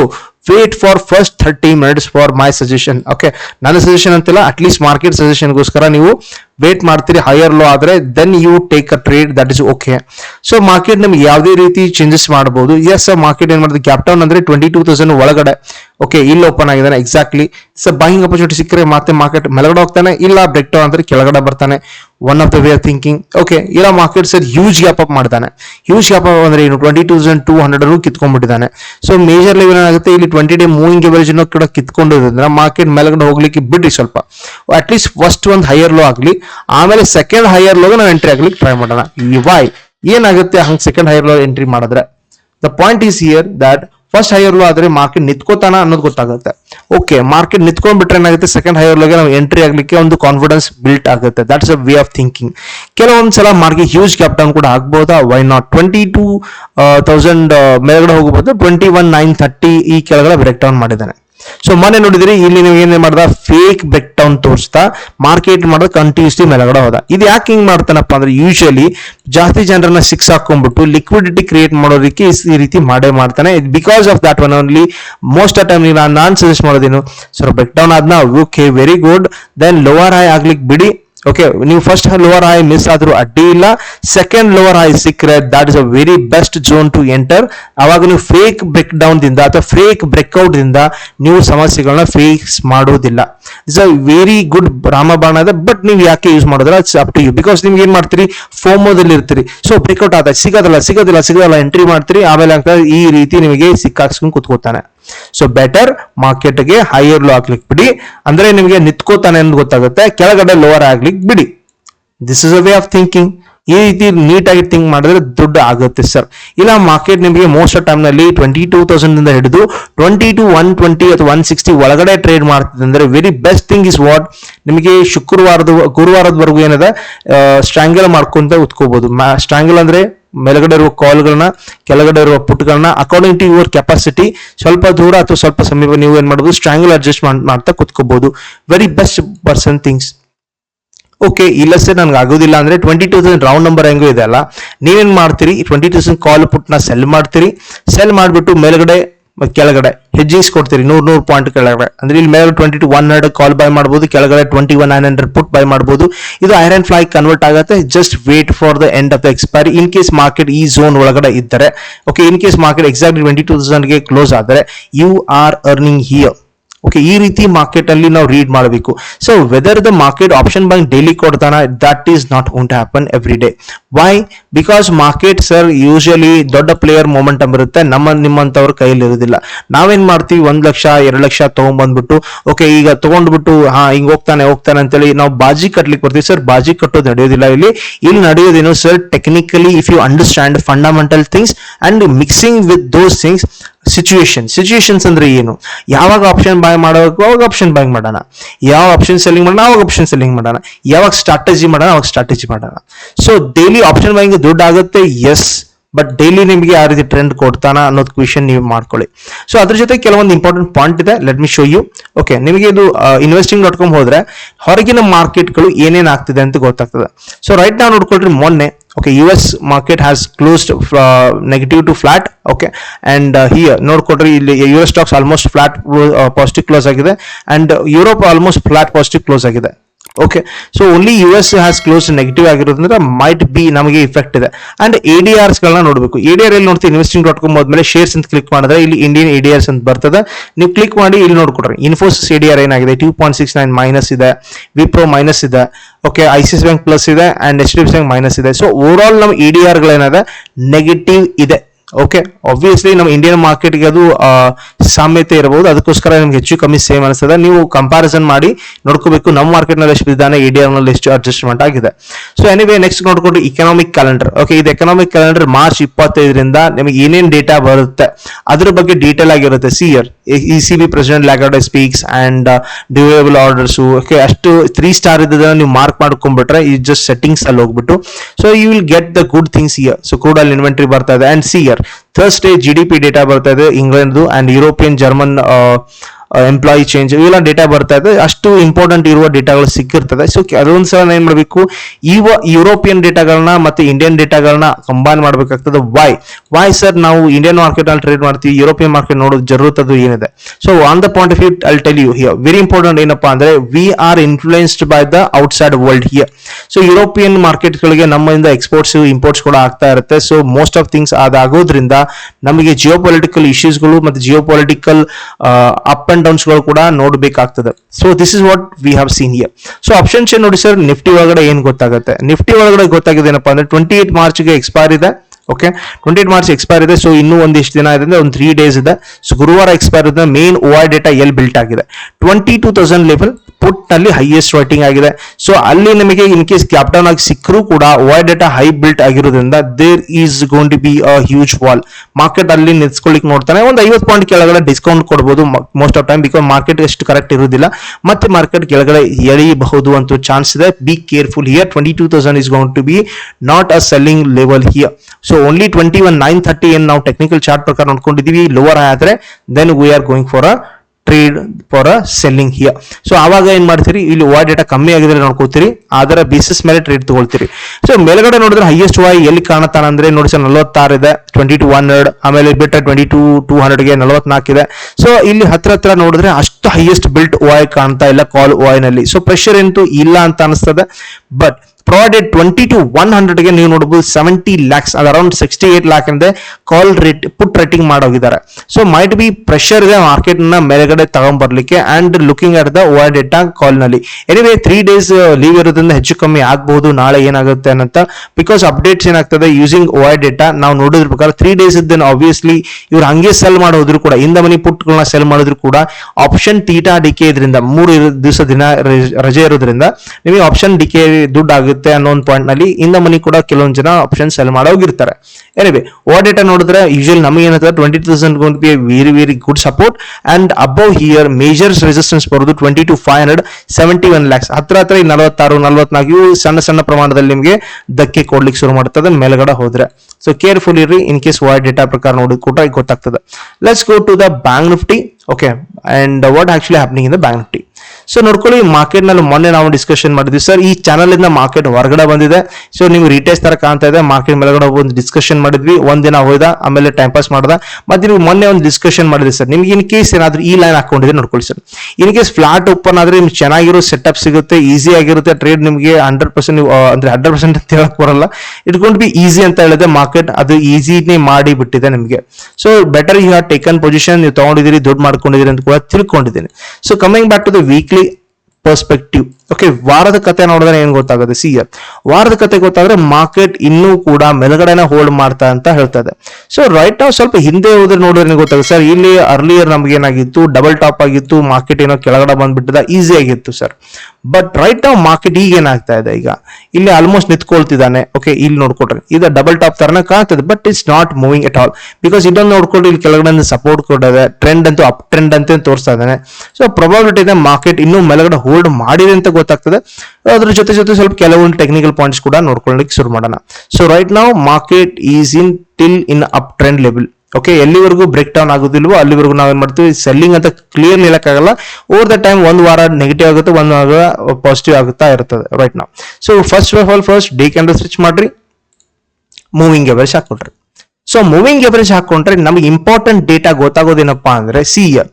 wait for first thirty minutes for my suggestion okay ನನ್ನ ಸಜೆಷನ್ ಅಂತಿಲ್ಲ. ಅಟ್ಲೀಸ್ಟ್ ಮಾರ್ಕೆಟ್ ಸಜೆಷನ್ಗೋಸ್ಕರ ನೀವು ವೇಟ್ ಮಾಡ್ತೀರಿ ಹೈಯರ್ ಲೋ ಆದ್ರೆ then you take a trade that is okay so market ನಿಮ್ಗೆ ಯಾವುದೇ ರೀತಿ ಚೇಂಜಸ್ ಮಾಡಬಹುದು ಎಸ್ ಮಾರ್ಕೆಟ್ ಏನ್ ಮಾಡುತ್ತೆ ಕ್ಯಾಪ್ ಟೌನ್ ಅಂದ್ರೆ ಟ್ವೆಂಟಿ ಟೂ ತೌಸಂಡ್ ಒಳಗಡೆ. ಓಕೆ ಇಲ್ಲಿ ಓಪನ್ ಆಗಿದ್ದಾನೆ ಎಕ್ಸಾಕ್ಟ್ಲಿ ಸೊ ಬೈಯಿಂಗ್ ಅಪರ್ಚುನಿಟಿ ಸಿಕ್ಕರೆ ಮತ್ತೆ ಮಾರ್ಕೆಟ್ ಮೇಲ್ಗಡೆ ಹೋಗ್ತಾನೆ, ಇಲ್ಲ ಬ್ರೇಕ್ ಡೌನ್ ಅಂದ್ರೆ ಕೆಳಗಡೆ ಬರ್ತಾನೆ. One of the way of thinking okay ಇರೋ market sir huge gap up ಮಾಡ್ತಾನೆ. ಹ್ಯೂಜ್ ಗ್ಯಾಪ್ ಅಪ್ ಅಂದ್ರೆ ಏನು? ಟ್ವೆಂಟಿ ತೌಸಂಡ್ ಟೂ ಹಂಡ್ರೆಡ್ ಕಿತ್ಕೊಂಡ್ಬಿಟ್ಟಿದ್ದಾನೆ. ಸೊ ಮೇಜರ್ ಲೆವೆಲ್ ಏನಾಗುತ್ತೆ? ಇಲ್ಲಿ ಟ್ವೆಂಟಿ ಡೇ ಮೂವಿಂಗ್ ಎವರೇಜ್ ಕೂಡ ಕಿತ್ಕೊಂಡಿರೋದ್ರಿಂದ ಮಾರ್ಕೆಟ್ ಮೇಲ್ಗಡೆ ಹೋಗ್ಲಿಕ್ಕೆ ಬಿಡ್ರಿ ಸ್ವಲ್ಪ. ಅಟ್ಲೀಸ್ಟ್ ಫಸ್ಟ್ ಒಂದು ಹೈಯರ್ ಲೋ ಆಗಲಿ. ಆಮೇಲೆ ಸೆಕೆಂಡ್ ಹೈಯರ್ ಲೋಗೆ ನಾವು ಎಂಟ್ರಿ ಆಗ್ಲಿಕ್ಕೆ ಟ್ರೈ ಮಾಡೋಣ. ಈ ವೈ ಏನಾಗುತ್ತೆ? ಹಂಗೆ ಸೆಕೆಂಡ್ ಹೈಯರ್ ಲೋ ಎಂಟ್ರಿ ಮಾಡಿದ್ರೆ. The point is here that first higher low ಆದ್ರೆ ಮಾರ್ಕೆಟ್ ನಿಂತ್ಕೋತಾನ ಅನ್ನೋದು ಗೊತ್ತಾಗುತ್ತೆ. ಓಕೆ ಮಾರ್ಕೆಟ್ ನಿಂತ್ಕೊಂಡ್ಬಿಟ್ರೆ ಏನಾಗುತ್ತೆ? ಸೆಕೆಂಡ್ ಹೈಯರ್ ಲೋಗೆ ನಾವು ಎಂಟ್ರಿ ಆಗಲಿಕ್ಕೆ ಒಂದು ಕಾನ್ಫಿಡೆನ್ಸ್ ಬಿಲ್ಟ್ ಆಗುತ್ತೆ. That's a way of thinking ಕೆಲವೊಂದು ಸಲ ಮಾರ್ಕೆಟ್ ಹ್ಯೂಜ್ ಕ್ಯಾಪ್ ಡೌನ್ ಕೂಡ ಆಗ್ಬೋದಾ? Why not twenty two thousand ಮೇಲ್ಗಡೆ ಹೋಗಬಹುದು ಟ್ವೆಂಟಿ ಒನ್ ನೈನ್ ಥರ್ಟಿ ಈ ಕೆಳಗಡೆ ಬ್ರೇಕ್ ಡೌನ್ ಮಾಡಿದ್ದಾನೆ ಸೊ ಮೊನ್ನೆ ನೋಡಿದ್ರಿ, ಇಲ್ಲಿ ನೀವು ಏನೇ ಮಾಡ್ದ? ಫೇಕ್ ಬೆಟ್ ಡೌನ್ ತೋರಿಸ್ತಾ ಮಾರ್ಕೆಟ್ ಮಾಡೋದು ಕಂಟಿನ್ಯೂಸ್ಲಿ ಮೇಲೆಗಡೆ ಹೋದ. ಇದು ಯಾಕೆ ಹಿಂಗ್ ಮಾಡ್ತಾನಪ್ಪ ಅಂದ್ರೆ ಯೂಶಲಿ ಜಾಸ್ತಿ ಜನರನ್ನ ಸಿಕ್ಸ್ ಹಾಕೊಂಡ್ಬಿಟ್ಟು ಲಿಕ್ವಿಡಿಟಿ ಕ್ರಿಯೇಟ್ ಮಾಡೋದಕ್ಕೆ ಈ ರೀತಿ ಮಾಡೇ ಮಾಡ್ತಾನೆ. Because of that one only most of time ನಾನು ಸಜೆಸ್ಟ್ ಮಾಡೋದೇನು? Sir bet down ಆದ್ನ okay very good then lower high ಆಗ್ಲಿಕ್ಕೆ ಬಿಡಿ. ಓಕೆ ನೀವು ಫಸ್ಟ್ ಲೋವರ್ ಹೈ ಮಿಸ್ ಆದ್ರೂ ಅಡ್ಡಿ ಇಲ್ಲ. ಸೆಕೆಂಡ್ ಲೋವರ್ ಹೈ ಸಿಕ್ಕರೆ that is a very best zone to enter ಅವಾಗ ನೀವು ಫೇಕ್ ಬ್ರೇಕ್ ಡೌನ್ ದಿಂದ ಅಥವಾ ಫೇಕ್ ಬ್ರೇಕ್ಔಟ್ ದಿಂದ ನೀವು ಸಮಸ್ಯೆಗಳನ್ನ ಫೇಸ್ ಮಾಡೋದಿಲ್ಲ ಇಟ್ಸ್ ಅ ವೆರಿ ಗುಡ್ ರಾಮಬಾಣ ಅದ ಬಟ್ ನೀವು ಯಾಕೆ ಯೂಸ್ ಮಾಡಿದ್ರೆ it's up to you because ನಿಮ್ಗೆ ಏನ್ ಮಾಡ್ತೀರಿ? ಫೋಮೋದಲ್ಲಿ ಇರ್ತೀರಿ. ಸೊ ಬ್ರೇಕ್ಔಟ್ ಆದ ಸಿಗೋದಿಲ್ಲ ಸಿಗೋದಿಲ್ಲ ಸಿಗೋದಿಲ್ಲ ಎಂಟ್ರಿ ಮಾಡ್ತೀರಿ. ಆಮೇಲೆ ಈ ರೀತಿ ನಿಮಗೆ ಸಿಕ್ಕಾಕ್ಸ್ಕೊಂಡು ಕುತ್ಕೋತಾನೆ ಸೊ ಬೆಟರ್ ಮಾರ್ಕೆಟ್ಗೆ ಹೈಯರ್ ಲೋ ಹಾಕ್ಲಿಕ್ಕೆ ಬಿಡಿ. ಅಂದ್ರೆ ನಿಮಗೆ ನಿಂತ್ಕೋತಾನೆ ಅಂತ ಗೊತ್ತಾಗುತ್ತೆ, ಕೆಳಗಡೆ ಲೋವರ್ ಆಗ್ಲಿಕ್ಕೆ ಬಿಡಿ. This is a way of thinking ಈ ರೀತಿ ನೀಟಾಗಿ ಥಿಂಕ್ ಮಾಡಿದ್ರೆ ದುಡ್ಡು ಆಗುತ್ತೆ ಸರ್ ಇಲ್ಲ ಮಾರ್ಕೆಟ್ ನಿಮಗೆ ಮೋಸ್ಟ್ ಆಫ್ ಟೈಮ್ನಲ್ಲಿ ಟ್ವೆಂಟಿ ಟೂ ತೌಸಂಡ್ ಇಂದ ಹಿಡಿದು ಟ್ವೆಂಟಿ ಟು ಒನ್ ಟ್ವೆಂಟಿ ಅಥವಾ ಒನ್ ಸಿಕ್ಸ್ಟಿ ಒಳಗಡೆ ಟ್ರೇಡ್ ಮಾಡ್ತಿದೆ ಅಂದ್ರೆ very best thing is what ನಿಮಗೆ ಶುಕ್ರವಾರದ, ಗುರುವಾರದವರೆಗೂ ಏನಿದೆ ಸ್ಟ್ರಾಂಗಲ್ ಮಾಡ್ಕೊಂತ ಉತ್ಕೋಬಹುದು ಸ್ಟ್ರಾಂಗಲ್ ಅಂದ್ರೆ ಮೇಲ್ಗಡೆ ಇರುವ ಕಾಲ್ಗಳನ್ನ, ಕೆಳಗಡೆ ಇರುವ ಪುಟ್ಗಳನ್ನ ಅಕಾರ್ಡಿಂಗ್ ಟು ಯುವರ್ ಕೆಪಾಸಿಟಿ ಸ್ವಲ್ಪ ದೂರ ಅಥವಾ ಸ್ವಲ್ಪ ಸಮೀಪ ನೀವು ಏನ್ ಮಾಡಬಹುದು ಸ್ಟ್ರಾಂಗಲ್ ಅಡ್ಜಸ್ಟ್ ಮಾಡ್ತಾ ಕುತ್ಕೋಬಹುದು very best person things okay ಇಲ್ಲ ಸರ್, ನನ್ಗೆ ಆಗೋದಿಲ್ಲ ಅಂದ್ರೆ ಟ್ವೆಂಟಿ ತೌಸಂಡ್ ರೌಂಡ್ ನಂಬರ್ ಹೆಂಗೂ ಇದೆ ಅಲ್ಲ ನೀವೇನ್ ಮಾಡ್ತೀರಿ? ಟ್ವೆಂಟಿ ತೌಸಂಡ್ ಕಾಲ್ ಪುಟ್ನ ಸೆಲ್ ಮಾಡ್ತೀರಿ. ಸೆಲ್ ಮಾಡ್ಬಿಟ್ಟು ಮೇಲ್ಗಡೆ ಮತ್ತೆ ಕೆಳಗಡೆ. ಹೆಜ್ಜಿಸ್ ಕೊಡ್ತೀರಿ, ನೂರ್, ನೂರು ಪಾಯಿಂಟ್ ಕೆಳಗಡೆ. ಅಂದ್ರೆ ಇಲ್ಲಿ ಮೇಲೆ twenty two one hundred call buy ಮಾಡಬಹುದು ಕೆಳಗಡೆ twenty one nine hundred put buy ಮಾಡಬಹುದು ಇದು ಐರನ್ ಫ್ಲೈ ಕನ್ವರ್ಟ್ ಆಗುತ್ತೆ just wait for the end of the expiry in case market ಈ ಝೋನ್ ಒಳಗಡೆ ಇದ್ದರೆ. Okay in case market exactly twenty two ಗೆ close ಆದರೆ you are earning here okay ಈ ರೀತಿ ಮಾರ್ಕೆಟ್ ಅಲ್ಲಿ ನಾವು ರೀಡ್ ಮಾಡಬೇಕು. So whether the market option buy daily ಕೊಡ್ತಾನ ದಟ್ ಈಸ್ ನಾಟ್ ಉಂಟ್ happen every day why because market sir usually ದೊಡ್ಡ ಪ್ಲೇಯರ್ ಮೂಮೆಂಟ್ ಇರುತ್ತೆ. ನಮ್ಮ ನಿಮ್ಮಂತವ್ರ ಕೈಯಲ್ಲಿ ಇರೋದಿಲ್ಲ. ನಾವೇನ್ ಮಾಡ್ತೀವಿ? ಒಂದ್ ಲಕ್ಷ, ಎರಡು ಲಕ್ಷ ತಗೊಂಡ್ಬಂದ್ಬಿಟ್ಟು ಓಕೆ ಈಗ ತಗೊಂಡ್ಬಿಟ್ಟು, ಹಾ, ಹಿಂಗ್ ಹೋಗ್ತಾನೆ ಹೋಗ್ತಾನೆ ಅಂತೇಳಿ ನಾವು ಬಾಜಿ ಕಟ್ಲಿಕ್ಕೆ ಬರ್ತೀವಿ. ಸರ್ ಬಾಜಿ ಕಟ್ಟೋದು ನಡೆಯೋದಿಲ್ಲ ಇಲ್ಲಿ. ಇಲ್ಲಿ ನಡೆಯೋದೇನು sir technically if you understand fundamental things and mixing with those things situation situations ಅಂದ್ರೆ ಏನು? ಯಾವಾಗ ಆಪ್ಷನ್ ಬಾಯ್ ಮಾಡಬೇಕು, ಅವಾಗ ಆಪ್ಷನ್ ಬೈ ಮಾಡೋಣ. ಯಾವ ಆಪ್ಷನ್ ಸೆಲ್ಲಿಂಗ್ ಮಾಡೋಣ, ಅವಾಗ ಆಪ್ಷನ್ ಸೆಲ್ಲಿಂಗ್ ಮಾಡೋಣ. ಯಾವಾಗ ಸ್ಟ್ರಾಟಜಿ ಮಾಡೋಣ, ಅವಾಗ ಸ್ಟ್ರಾಟಜಿ ಮಾಡೋಣ. ಸೊ ಡೈಲಿ ಆಪ್ಷನ್ ಬೈಂಗ್ ದುಡ್ಡು ಆಗುತ್ತೆ ಎಸ್ ಬಟ್ ಡೈಲಿ ನಿಮಗೆ ಯಾವ ರೀತಿ ಟ್ರೆಂಡ್ ಕೊಡ್ತಾನ ಅನ್ನೋದು ಕ್ವಿಶನ್ ನೀವು ಮಾಡ್ಕೊಳ್ಳಿ. ಸೊ ಅದ್ರ ಜೊತೆ ಕೆಲವೊಂದು ಇಂಪಾರ್ಟೆಂಟ್ ಪಾಯಿಂಟ್ ಇದೆ. Let me show you okay ನಿಮಗೆ ಇದು ಇನ್ವೆಸ್ಟಿಂಗ್ ಡಾಟ್ ಕಾಮ್ ಹೋದ್ರೆ ಹೊರಗಿನ ಮಾರ್ಕೆಟ್ಗಳು ಏನೇನು ಆಗ್ತಿದೆ ಅಂತ ಗೊತ್ತಾಗ್ತದೆ. ಸೊ ರೈಟ್ ನಾವು ನೋಡ್ಕೊಳ್ರಿ ಮೊನ್ನೆ okay U S market has closed negative to flat okay and here ನೋಡ್ಕೊಡ್ರಿ, ಇಲ್ಲಿ U S stocks almost flat positive close ಆಗಿದೆ. And Europe almost flat positive close ಆಗಿದೆ. Okay so only U S has close negative ಆಗಿರೋದ್ರಿಂದ might be ನಮಗೆ effect ಇದೆ. And A D Rs ಗಳನ್ನ ನೋಡಬೇಕು. A D R ಎಲ್ಲಿ ನೋಡ್ತೀವಿ investing dot com ಹೋದ್ಮೇಲೆ ಶೇರ್ಸ್ ಅಂತ ಕ್ಲಿಕ್ ಮಾಡಿದ್ರೆ ಇಲ್ಲಿ ಇಂಡಿಯನ್ ಎ ಡಿ ಆರ್ಸ್ ಅಂತ ಬರ್ತದೆ. ನೀವು ಕ್ಲಿಕ್ ಮಾಡಿ ಇಲ್ಲಿ ನೋಡ್ಕೊಡ್ರಿ. ಇನ್ಫೋಸಿಸ್ ಎ ಡಿ ಆರ್ ಏನಾಗಿದೆ? Two point six nine minus ಇದೆ. ವಿಪ್ರೋ ಮೈನಸ್ ಇದೆ. Okay I C bank plus ಇದೆ and H D F bank minus ಇದೆ. ಸೊ ಓವರ್ ಆಲ್ ನಮ್ಮ ಇ ಡಿ ಆರ್ ಗಳೇನಿದೆ? ನೆಗೆಟಿವ್ ಇದೆ. ಓಕೆ ಆಬ್ವಿಯಸ್ಲಿ ನಮ್ಮ ಇಂಡಿಯನ್ ಮಾರ್ಕೆಟ್ಗೆ ಅದು ಸಾಮ್ಯತೆ ಇರಬಹುದು ಅದಕ್ಕೋಸ್ಕರ ನಿಮ್ಗೆ ಹೆಚ್ಚು ಕಮ್ಮಿ ಸೇಮ್ ಅನಿಸ್ತದೆ ನೀವು ಕಂಪಾರಿಸನ್ ಮಾಡಿ ನೋಡ್ಕೋಬೇಕು. ನಮ್ಮ ಮಾರ್ಕೆಟ್ನಲ್ಲಿ ಎಷ್ಟು ಬಿದ್ದಾನೆ ಇಂಡಿಯನ್ನಲ್ಲಿ ಎಷ್ಟು ಅಡ್ಜಸ್ಟ್ಮೆಂಟ್ ಆಗಿದೆ. ಸೊ ಎನಿವೇ ನೆಕ್ಸ್ಟ್ ನೋಡ್ಕೊಂಡು ಇಕನಾಮಿಕ್ ಕ್ಯಾಲೆಂಡರ್ ಓಕೆ ಇದು ಎಕನಾಮಿಕ್ ಕ್ಯಾಲೆಂಡರ್ ಮಾರ್ಚ್ ಇಪ್ಪತ್ತೈದರಿಂದ ನಿಮಗೆ ಏನೇನು ಡೇಟಾ ಬರುತ್ತೆ? ಅದ್ರ ಬಗ್ಗೆ ಡೀಟೇಲ್ ಆಗಿರುತ್ತೆ. See here E C B president Lagarde speaks and durable orders okay ಅಷ್ಟು ತ್ರೀ ಸ್ಟಾರ್ ಇದ್ದದನ್ನ ನೀವು ಮಾರ್ಕ್ ಮಾಡ್ಕೊಂಡ್ಬಿಟ್ರೆ ಈ ಜಸ್ಟ್ ಸೆಟ್ಟಿಂಗ್ಸ್ ಅಲ್ಲಿ ಹೋಗ್ಬಿಟ್ಟು. So you will get the good things here so crude ಅಲ್ಲಿ ಇನ್ವೆಂಟ್ರಿ ಬರ್ತಾ ಇದೆ. And see here Thursday G D P data ಬರ್ತಾ ಇದೆ ಇಂಗ್ಲೆಂಡ್ದು and European German employee change ಇವೆಲ್ಲ ಡೇಟಾ ಬರ್ತಾ ಇದೆ. ಅಷ್ಟು ಇಂಪಾರ್ಟೆಂಟ್ ಇರುವ ಡೇಟಾಗಳು ಸಿಕ್ಕಿರ್ತದೆ. ಸೊ ಅದೊಂದು ಸಲ ಏನು ಮಾಡಬೇಕು? ಇವ ಯುರೋಪಿಯನ್ ಡೇಟಾಗಳನ್ನ ಮತ್ತೆ ಇಂಡಿಯನ್ ಡೇಟಾಗಳನ್ನ ಕಂಬೈನ್ ಮಾಡಬೇಕಾಗ್ತದೆ. ವೈ ವೈ ಸರ್ ನಾವು ಇಂಡಿಯನ್ ಮಾರ್ಕೆಟ್ ಅಲ್ಲಿ ಟ್ರೇಡ್ ಮಾಡ್ತೀವಿ ಯುರೋಪಿಯನ್ ಮಾರ್ಕೆಟ್ ನೋಡೋದು ಜರುತ್ತದು ಏನಿದೆ? So on the point of view I'll tell you here very important ಏನಪ್ಪಾ ಅಂದ್ರೆ we are influenced by the outside world here so European ಮಾರ್ಕೆಟ್ಗಳಿಗೆ ನಮ್ಮಿಂದ ಎಕ್ಸ್ಪೋರ್ಟ್ಸ್ ಇಂಪೋರ್ಟ್ಸ್ ಕೂಡ ಆಗ್ತಾ ಇರುತ್ತೆ. ಸೊ ಮೋಸ್ಟ್ ಆಫ್ ಥಿಂಗ್ಸ್ ಅದಾಗೋದ್ರಿಂದ ನಮಗೆ ಜಿಯೋ ಪೊಲಿಟಿಕಲ್ ಇಶ್ಯೂಸ್ಗಳು ಮತ್ತು ಜಿಯೋ ಪೊಲಿಟಿಕಲ್ ಅಪ್ ಅಂಡ್ ಡೌನ್ಸ್ಗಳು ಕೂಡ ನೋಡಬೇಕಾಗ್ತದೆ. So this is what we have seen here so option chain ನೋಡಿ ಸರ್ ನಿಫ್ಟಿ ಒಳಗಡೆ ಏನ್ ಗೊತ್ತಾಗುತ್ತೆ? ನಿಫ್ಟಿ ಒಳಗಡೆ ಗೊತ್ತಾಗಿದೆ ಏನಪ್ಪಾ ಅಂದ್ರೆ ಟ್ವೆಂಟಿ ಏಟ್ ಮಾರ್ಚ್ಗೆ ಎಕ್ಸ್ಪೈರ್ ಇದೆ. ಓಕೆ ಟ್ವೆಂಟಿ ಮಾರ್ಚ್ ಎಕ್ಸ್ಪೈರ್ ಇದೆ. ಸೊ ಇನ್ನೂ ಒಂದಿಷ್ಟು ದಿನ ಇದೆ ಒಂದು ತ್ರೀ ಡೇಸ್ ಇದೆ. ಸೊ ಗುರುವಾರ ಎಕ್ಸ್ಪೈರ್ ಇದೆ ಮೇನ್ ಓ ಆರ್ ಡೇಟಾ ಎಲ್ಲಿ ಬಿಲ್ಟ್ ಆಗಿದೆ? ಟ್ವೆಂಟಿ ಟೂ ತೌಸಂಡ್ ಲೆವೆಲ್ ಪುಟ್ನಲ್ಲಿ ಹೈಯೆಸ್ಟ್ ರೈಟಿಂಗ್ ಆಗಿದೆ. ಸೊ ಅಲ್ಲಿ ನಿಮಗೆ ಇನ್ ಕೇಸ್ ಕ್ಯಾಪ್ ಡೌನ್ ಆಗಿ ಸಿಕ್ಕರೂ ಕೂಡ O R data high built ಆಗಿರೋದ್ರಿಂದ there is gone to be a huge wall market ಅಲ್ಲಿ ನಿಲ್ಸ್ಕೊಳ್ಳಿಕ್ ನೋಡ್ತಾನೆ. ಒಂದು ಐವತ್ತು ಪಾಯಿಂಟ್ ಕೆಳಗಡೆ ಡಿಸ್ಕೌಂಟ್ ಕೊಡಬಹುದು most of time because market ಎಷ್ಟು ಕರೆಕ್ಟ್ ಇರುವುದಿಲ್ಲ ಮತ್ತೆ ಮಾರ್ಕೆಟ್ ಕೆಳಗಡೆ ಎಳೆಯಬಹುದು ಅಂತ ಚಾನ್ಸ್ ಇದೆ. Be careful here twenty two thousand is gone to be not a selling level here so only twenty one nine thirty ಏನು ನಾವು ಟೆಕ್ನಿಕಲ್ ಚಾರ್ಟ್ ಪ್ರಕಾರ ನೋಡ್ಕೊಂಡಿದೀವಿ ಲೋವರ್ ಆದರೆ then we are going for a trade for a selling here so ಆವಾಗ ಏನ್ ಮಾಡ್ತೀರಿ? ಇಲ್ಲಿ Y data ಕಮ್ಮಿ ಆಗಿದ್ರೆ ನೋಡ್ಕೋತೀರಿ ಅದರ ಬೇಸಿಸ್ ಮೇಲೆ ಟ್ರೇಡ್ ತಗೊಳ್ತೀರಿ. ಸೊ ಮೇಲ್ಗಡೆ ನೋಡಿದ್ರೆ ಹೈಯೆಸ್ಟ್ ವಾಯ್ ಎಲ್ಲಿ ಕಾಣುತ್ತಾನೆ ಅಂದ್ರೆ, ನೋಡಿ ಸರ್, ನಲವತ್ತಾರು ಇದೆ ಟ್ವೆಂಟಿ ಟು ಒನ್ ಹಂಡ್ರೆಡ್ ಆಮೇಲೆ ಬಿಟ್ಟರೆ ಟ್ವೆಂಟಿ ಟು ಟೂ ಹಂಡ್ರೆಡ್ಗೆ ನಲವತ್ನಾಲ್ಕು ಇದೆ. ಸೊ ಇಲ್ಲಿ ಹತ್ರ ಹತ್ರ ನೋಡಿದ್ರೆ ಅಷ್ಟು ಹೈಯೆಸ್ಟ್ ಬಿಲ್ಟ್ ವಾಯ್ ಕಾಣ್ತಾ ಇಲ್ಲ ಕಾಲ್ ವಾಯ್ನಲ್ಲಿ ಸೊ ಪ್ರೆಷರ್ ಅಂತೂ ಇಲ್ಲ ಅಂತ ಅನಿಸ್ತದೆ. But provided twenty two one ಹಂಡ್ರೆಡ್ಗೆ ನೀವು ನೋಡಬಹುದು ಸೆವೆಂಟಿ ಲ್ಯಾಕ್ಸ್ ಅದು ಅರೌಂಡ್ ಸಿಕ್ಸ್ಟಿ ಏಟ್ ಲ್ಯಾಕ್ ಅಂದ್ರೆ ಕಾಲ್ ರೇಟ್ ಪುಟ್ ರೇಟಿಂಗ್ ಮಾಡೋಗಿದ್ದಾರೆ. ಸೊ ಮೈಟ್ ಬಿ ಪ್ರೆಷರ್ ಇದೆ ಮಾರ್ಕೆಟ್ನ ಮೇಲ್ಗಡೆ ತಗೊಂಡ್ಬರ್ಲಿಕ್ಕೆ and looking at the over data ಕಾಲ್ನಲ್ಲಿ anyway three days leave ಇರೋದ್ರಿಂದ ಹೆಚ್ಚು ಕಮ್ಮಿ ಆಗಬಹುದು ನಾಳೆ ಏನಾಗುತ್ತೆ ಅಂತ ಬಿಕಾಸ್ ಅಪ್ಡೇಟ್ಸ್ ಏನಾಗ್ತದೆ ಯೂಸಿಂಗ್ ಓವರ್ ಡೇಟಾ ನಾವು ನೋಡಿದ್ರ ಪ್ರಕಾರ ತ್ರೀ ಡೇಸ್ ಇದ್ದೇನೆ ಆಬ್ವಿಯಸ್ಲಿ ಇವ್ರು ಹಂಗೆ ಸೆಲ್ ಮಾಡೋದ್ರು ಕೂಡ ಇಂದ ಮನಿ ಪುಟ್ಗಳನ್ನ ಸೆಲ್ ಮಾಡಿದ್ರು ಕೂಡ ಆಪ್ಷನ್ ಟೀಟಾ ಡಿಕೆ ಇದರಿಂದ, ಮೂರು ದಿವಸ ದಿನ ರಜೆ- ಇರೋದ್ರಿಂದ, ನಿಮಗೆ ಆಪ್ಷನ್ ಡಿಕೆ ದುಡ್ಡು ಆಗುತ್ತೆ ಅನ್ನೋ ಒಂದು ಪಾಯಿಂಟ್ನಲ್ಲಿ ಇಂದ ಮನಿ ಕೂಡ ಕೆಲವೊಂದು ಜನ ಆಪ್ಷನ್ ಸೆಲ್ ಮಾಡೋಗಿರ್ತಾರೆ ಎನಿವೆ ಓವರ್ ಡೇಟಾ ನೋಡಿದ್ರೆ ಯೂಶಲ್ ನಮಗೆ ಏನಾಗ್ತದೆ twenty thousand gone be very very good support and above here majors resistance ಬರೋದು twenty two five hundred seventy one lakhs ಹತ್ರ ಹತ್ರ ಈ ನಲವತ್ತಾರು, ನಲವತ್ನಾಲ್ಕು ಸಣ್ಣ ಸಣ್ಣ ಪ್ರಮಾಣದಲ್ಲಿ ನಿಮಗೆ ಧಕ್ಕೆ ಕೊಡ್ಲಿಕ್ಕೆ ಶುರು ಮಾಡ್ತದೆ ಮೇಲ್ಗಡೆ ಹೋದ್ರೆ. ಸೊ ಕೇರ್ಫುಲ್ ಇರ್ರಿ ಇನ್ ಕೇಸ್ ವಾಯ್ಡ್ ಡೇಟಾ ಪ್ರಕಾರ ನೋಡಿದ್ ಕೂಡ ಗೊತ್ತಾಗ್ತದೆ. Let's go to the bank Nifty okay and what actually happening in the bank Nifty so ನೋಡ್ಕೊಳ್ಳಿ ಮಾರ್ಕೆಟ್ನಲ್ಲಿ ಮೊನ್ನೆ ನಾವು ಡಿಸ್ಕಷನ್ ಮಾಡಿದ್ವಿ. ಸರ್ ಈ ಚಾನಲ್ ಇಂದ ಮಾರ್ಕೆಟ್ ಹೊರಗಡೆ ಬಂದಿದೆ. ಸೊ ನೀವು ರಿಟೇಲ್ಸ್ ತರ ಕಾಣ್ತಾ ಇದೆ. ಮಾರ್ಕೆಟ್ ಮೇಲ್ಗಡೆ ಒಂದು ಡಿಸ್ಕಷನ್ ಮಾಡಿದ್ವಿ. ಒಂದ್ ದಿನ ಹೋಯ್ದ, ಆಮೇಲೆ ಟೈಮ್ ಪಾಸ್ ಮಾಡ್ದ. ಮತ್ತೆ ನೀವು ಮೊನ್ನೆ ಒಂದು ಡಿಸ್ಕಷನ್ ಮಾಡಿದ್ವಿ ಸರ್ ನಿಮ್ಗೆ ಇನ್ ಕೇಸ್ ಏನಾದ್ರೂ ಈ ಲೈನ್ ಹಾಕೊಂಡಿದೆ ನೋಡ್ಕೊಳ್ಳಿ sir in case flat open ಆದ್ರೆ ನಿಮ್ಗೆ ಚೆನ್ನಾಗಿರೋ ಸೆಟಪ್ ಸಿಗುತ್ತೆ ಈಸಿ ಆಗಿರುತ್ತೆ ಟ್ರೇಡ್ ನಿಮಗೆ ಹಂಡ್ರೆಡ್ ಪರ್ಸೆಂಟ್ ನೀವು ಅಂದ್ರೆ ಹಂಡ್ರೆಡ್ ಪರ್ಸೆಂಟ್ ಅಂತ ಹೇಳಕ್ ಬರಲ್ಲ. ಇಟ್ಕೊಂಡು ಬಿ ಈಸಿ ಅಂತ ಹೇಳಿದೆ ಮಾರ್ಕೆಟ್. ಅದು ಈಸಿನೇ ಮಾಡಿ ಬಿಟ್ಟಿದೆ ನಿಮಗೆ. So better you have taken position ನೀವು ತಗೊಂಡಿದ್ದೀರಿ, ದುಡ್ಡು ಮಾಡ್ಕೊಂಡಿದ್ದೀರಿ ಅಂತ ಕೂಡ ತಿಳ್ಕೊಂಡಿದ್ದೀನಿ. So coming back to the weekly perspective okay ವಾರದ ಕತೆ ನೋಡಿದ್ರೆ ಏನ್ ಗೊತ್ತಾಗುತ್ತೆ? ಸಿ ವಾರದ ಕತೆ ಗೊತ್ತಾದ್ರೆ ಮಾರ್ಕೆಟ್ ಇನ್ನೂ ಕೂಡ ಮೇಲ್ಗಡೆನೆ ಹೋಲ್ಡ್ ಮಾಡ್ತಾ ಅಂತ ಹೇಳ್ತದೆ. ಸೊ ರೈಟ್ ನಾವು ಸ್ವಲ್ಪ ಹಿಂದೆ ಹೋದ್ರೆ ನೋಡಿದ್ರೆ ಏನ್ ಗೊತ್ತಾಗುತ್ತೆ. ಸರ್ ಇಲ್ಲಿ ಅರ್ಲಿಯರ್ ನಮ್ಗೆ ಏನಾಗಿತ್ತು? ಡಬಲ್ ಟಾಪ್ ಆಗಿತ್ತು ಮಾರ್ಕೆಟ್ ಏನೋ ಕೆಳಗಡೆ ಬಂದ್ಬಿಟ್ಟದ ಈಸಿ ಆಗಿತ್ತು ಸರ್ ಬಟ್ ರೈಟ್ ನಾವು ಮಾರ್ಕೆಟ್ ಈಗ ಏನಾಗ್ತಾ ಇದೆ ಈಗ? ಇಲ್ಲಿ ಆಲ್ಮೋಸ್ಟ್ ನಿಂತ್ಕೊಳ್ತಿದ್ದಾನೆ. ಓಕೆ ಇಲ್ಲಿ ನೋಡ್ಕೊಟ್ರೆ. ಇದು ಡಬಲ್ ಟಾಪ್ ತರನ ಕಾಣ್ತದೆ but it's not moving at all because ಇದನ್ನು ನೋಡ್ಕೊಂಡು ಇಲ್ಲಿ ಕೆಳಗಡೆ ಸಪೋರ್ಟ್ ಕೊಟ್ಟಿದೆ. ಟ್ರೆಂಡ್ ಅಂತೂ ಅಪ್ ಟ್ರೆಂಡ್ ಅಂತ ತೋರಿಸ್ತಾ ಇದ್ದಾನೆ. ಸೊ ಪ್ರೊಬಾಬಿಲಿಟಿ ಇದೆ ಮಾರ್ಕೆಟ್ ಇನ್ನೂ ಮೇಲ್ಗಡೆ ಹೋಲ್ಡ್ ಮಾಡಿದೆ ಅಂತ ಗೊತ್ತಾಗ್ತದೆ. ಅದ್ರ ಜೊತೆ ಜೊತೆ ಸ್ವಲ್ಪ ಕೆಲವೊಂದು ಟೆಕ್ನಿಕಲ್ ಪಾಯಿಂಟ್ಸ್ ಕೂಡ ನೋಡ್ಕೊಳ್ಳಿಕ್ಕೆ ಶುರು ಮಾಡೋಣ. ಸೊ ರೈಟ್ ನಾವು market is in till in up trend level okay ಎಲ್ಲಿವರೆಗೂ ಬ್ರೇಕ್ ಡೌನ್ ಆಗೋದಿಲ್ವೋ ಅಲ್ಲಿವರೆಗೂ ನಾವೇನ್ ಮಾಡ್ತೀವಿ? ಸೆಲ್ಲಿಂಗ್ ಅಂತ ಕ್ಲಿಯರ್ ಹೇಳಕ್ಕಾಗಲ್ಲ. ಓವರ್ ದ ಟೈಮ್ ಒಂದು ವಾರ ನೆಗೆಟಿವ್ ಆಗುತ್ತೆ, ಒಂದು ವಾರ ಪಾಸಿಟಿವ್ ಆಗುತ್ತಾ ಇರ್ತದೆ ರೈಟ್ ನಾವು so first of all first day candle switch ಮಾಡ್ರಿ. ಮೂವಿಂಗ್ ಎವರೇಜ್ ಹಾಕೊಳ್ರಿ ಸೊ ಮೂವಿಂಗ್ ಎವರೇಜ್ ಹಾಕೊಂಡ್ರೆ ನಮಗೆ ಇಂಪಾರ್ಟೆಂಟ್ ಡೇಟಾ ಗೊತ್ತಾಗೋದೇನಪ್ಪಾ ಅಂದ್ರೆ see here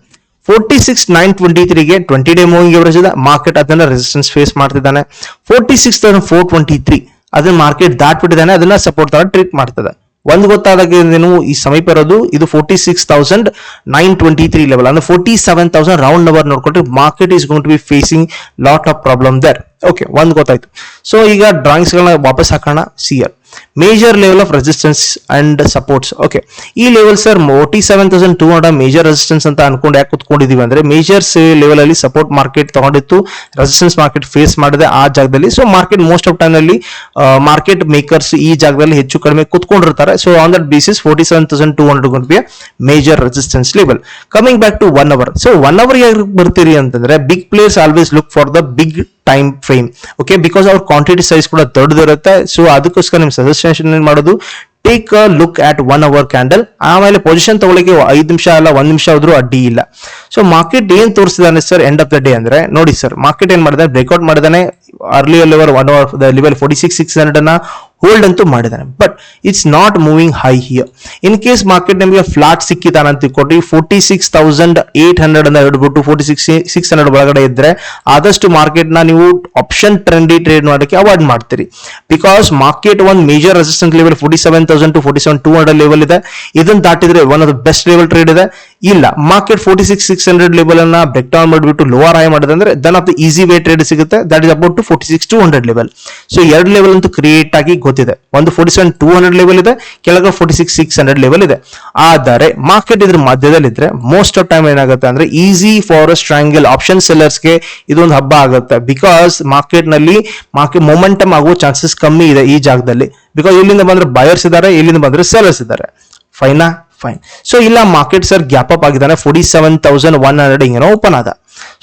forty six nine twenty ತ್ರೀಗೆ twenty day moving average ಇದೆ ಮಾರ್ಕೆಟ್ ಅದನ್ನ ರೆಸಿಸ್ಟೆನ್ಸ್ ಫೇಸ್ ಮಾಡ್ತಿದ್ದಾನೆ. Forty six thousand four twenty three ಅದನ್ನ ಮಾರ್ಕೆಟ್ ದಾಟ್ಬಿಟ್ಟಿದ್ದಾನೆ. ಅದನ್ನ ಸಪೋರ್ಟ್ ತರ ಟ್ರೀಟ್ ಮಾಡ್ತದೆ ಒಂದು ಗೊತ್ತಾದಾಗೇನು ಈ ಸಮೀಪ ಇರೋದು, ಇದು forty six thousand nine twenty three level ಅಂದ್ರೆ forty seven thousand round number ನೋಡ್ಕೊಂಡ್ರೆ market is gone to be facing lot of problem there okay ಒಂದು ಗೊತ್ತಾಯ್ತು. ಸೊ ಈಗ ಡ್ರಾಯಿಂಗ್ಸ್ ಗಳನ್ನ ವಾಪಸ್ ಹಾಕೋಣ. ಸಿಯರ್ major level of resistance and supports okay ಈ level sir forty seven thousand two hundred major resistance ಅಂತ ಅನ್ಕೊಂಡು ಯಾಕೆ ಕುತ್ಕೊಂಡಿದೀವಿ ಅಂದ್ರೆ ಮೇಜರ್ ಲೆವೆಲ್ ಅಲ್ಲಿ ಸಪೋರ್ಟ್ ಮಾರ್ಕೆಟ್ ತಗೊಂಡಿತ್ತು ರೆಸಿಸ್ಟೆನ್ಸ್ ಮಾರ್ಕೆಟ್ ಫೇಸ್ ಮಾಡಿದೆ ಆ ಜಾಗದಲ್ಲಿ. So market most of time ಅಲ್ಲಿ ಮಾರ್ಕೆಟ್ ಮೇಕರ್ಸ್ ಈ ಜಾಗದಲ್ಲಿ ಹೆಚ್ಚು ಕಡಿಮೆ ಕುತ್ಕೊಂಡಿರ್ತಾರೆ. So on that basis forty seven thousand two hundred be major resistance level coming back to one hour so one hour ಯಾಕೆ ಬರ್ತೀರಿ ಅಂತಂದ್ರೆ big players always look for the big time frame okay because ಅವ್ರ quantity size ಕೂಡ ದೊಡ್ಡದಿರುತ್ತೆ so ಅದಕ್ಕೋಸ್ಕರ ನಿಮ್ suggestion ಏನ್ ಮಾಡೋದು? Take a look at one hour candle ಆಮೇಲೆ ಪೊಸಿಷನ್ ತಗೊಳ್ಳಿಕ್ಕೆ ಐದು ನಿಮಿಷ ಅಲ್ಲ, ಒಂದ್ ನಿಮಿಷ ಆದ್ರೂ ಅಡ್ಡಿ ಇಲ್ಲ. ಸೊ ಮಾರ್ಕೆಟ್ ಏನ್ ತೋರಿಸಿದಾನೆ sir end of the day ಅಂದ್ರೆ, ನೋಡಿ ಸರ್ ಮಾರ್ಕೆಟ್ ಏನ್ ಮಾಡಿದೆ ಬ್ರೇಕ್ಔಟ್ ಮಾಡಿದಾನೆ. Early level one hour level forty six six hundred ಅನ್ನ ಹೋಲ್ಡ್ ಅಂತೂ ಮಾಡಿದ್ದಾನೆ but it's not moving high here in case market ನಿಮಗೆ ಫ್ಲಾಟ್ ಸಿಕ್ಕಿದಾನ ಅಂತ ತಿಳ್ಕೊಟ್ರಿ forty six thousand eight hundred ಅಂತ ಹಿಡ್ಬಿಟ್ಟು ಫೋರ್ಟಿ ಸಿಕ್ಸ್ ಸಿಕ್ಸ್ ಹಂಡ್ರೆಡ್ ಒಳಗಡೆ ಇದ್ರೆ ಆದಷ್ಟು ಮಾರ್ಕೆಟ್ನ ನೀವು ಆಪ್ಷನ್ ಟ್ರೆಂಡಿ ಟ್ರೇಡ್ ಮಾಡೋಕ್ಕೆ ಅವಾಯ್ಡ್ ಮಾಡ್ತೀರಿ. ಬಿಕಾಸ್ ಮಾರ್ಕೆಟ್ ಒಂದು major resistant level forty seven thousand two forty seven two hundred level ಇದೆ. ಇದನ್ನು ದಾಟಿದ್ರೆ one of the best level trade ಇದೆ. ಇಲ್ಲ. Market forty six six hundred level ಅನ್ನ ಬ್ರೇಕ್ ಡೌನ್ ಮಾಡಿಬಿಟ್ಟು lower ಆಯ್ ಮಾಡಿದ್ರೆ then of the easy way trade ಸಿಗುತ್ತೆ. That is about two forty six two hundred level so ಎರಡು level ಅಂತೂ create ಆಗಿ ಗೊತ್ತಿದೆ. ಒಂದು forty seven two hundred level ಇದೆ, ಕೆಳಗೆ forty six six hundred level ಇದೆ. ಆದರೆ ಮಾರ್ಕೆಟ್ ಇದ್ರ ಮಧ್ಯದಲ್ಲಿ ಇದ್ರೆ ಮೋಸ್ಟ್ ಆಫ್ ಟೈಮ್ ಏನಾಗುತ್ತೆ ಅಂದ್ರೆ ಈಸಿ ಫಾರ್ ಸ್ಟ್ರಾಂಗಲ್ ಆಪ್ಷನ್ ಸೆಲ್ಲರ್ಸ್ಗೆ ಇದೊಂದು ಹಬ್ಬ ಆಗುತ್ತೆ. ಬಿಕಾಸ್ ಮಾರ್ಕೆಟ್ನಲ್ಲಿ ಮಾರ್ಕೆಟ್ ಮೊಮೆಂಟಮ್ ಆಗುವ ಚಾನ್ಸಸ್ ಕಮ್ಮಿ ಇದೆ ಈ ಜಾಗದಲ್ಲಿ. ಬಿಕಾಸ್ ಇಲ್ಲಿಂದ ಬಂದ್ರೆ ಬಯರ್ಸ್ ಇದ್ದಾರೆ, ಇಲ್ಲಿಂದ ಬಂದ್ರೆ ಸೆಲ್ಲರ್ಸ್ ಇದ್ದಾರೆ. ಫೈನಾ ಫೈನ್ ಸೊ ಇಲ್ಲ ಮಾರ್ಕೆಟ್ ಸರ್ ಗ್ಯಾಪ್ ಅಪ್ ಆಗಿದ್ದಾನೆ. Forty seven thousand one hundred ಹಿಂಗೇನೋ open ಆದ.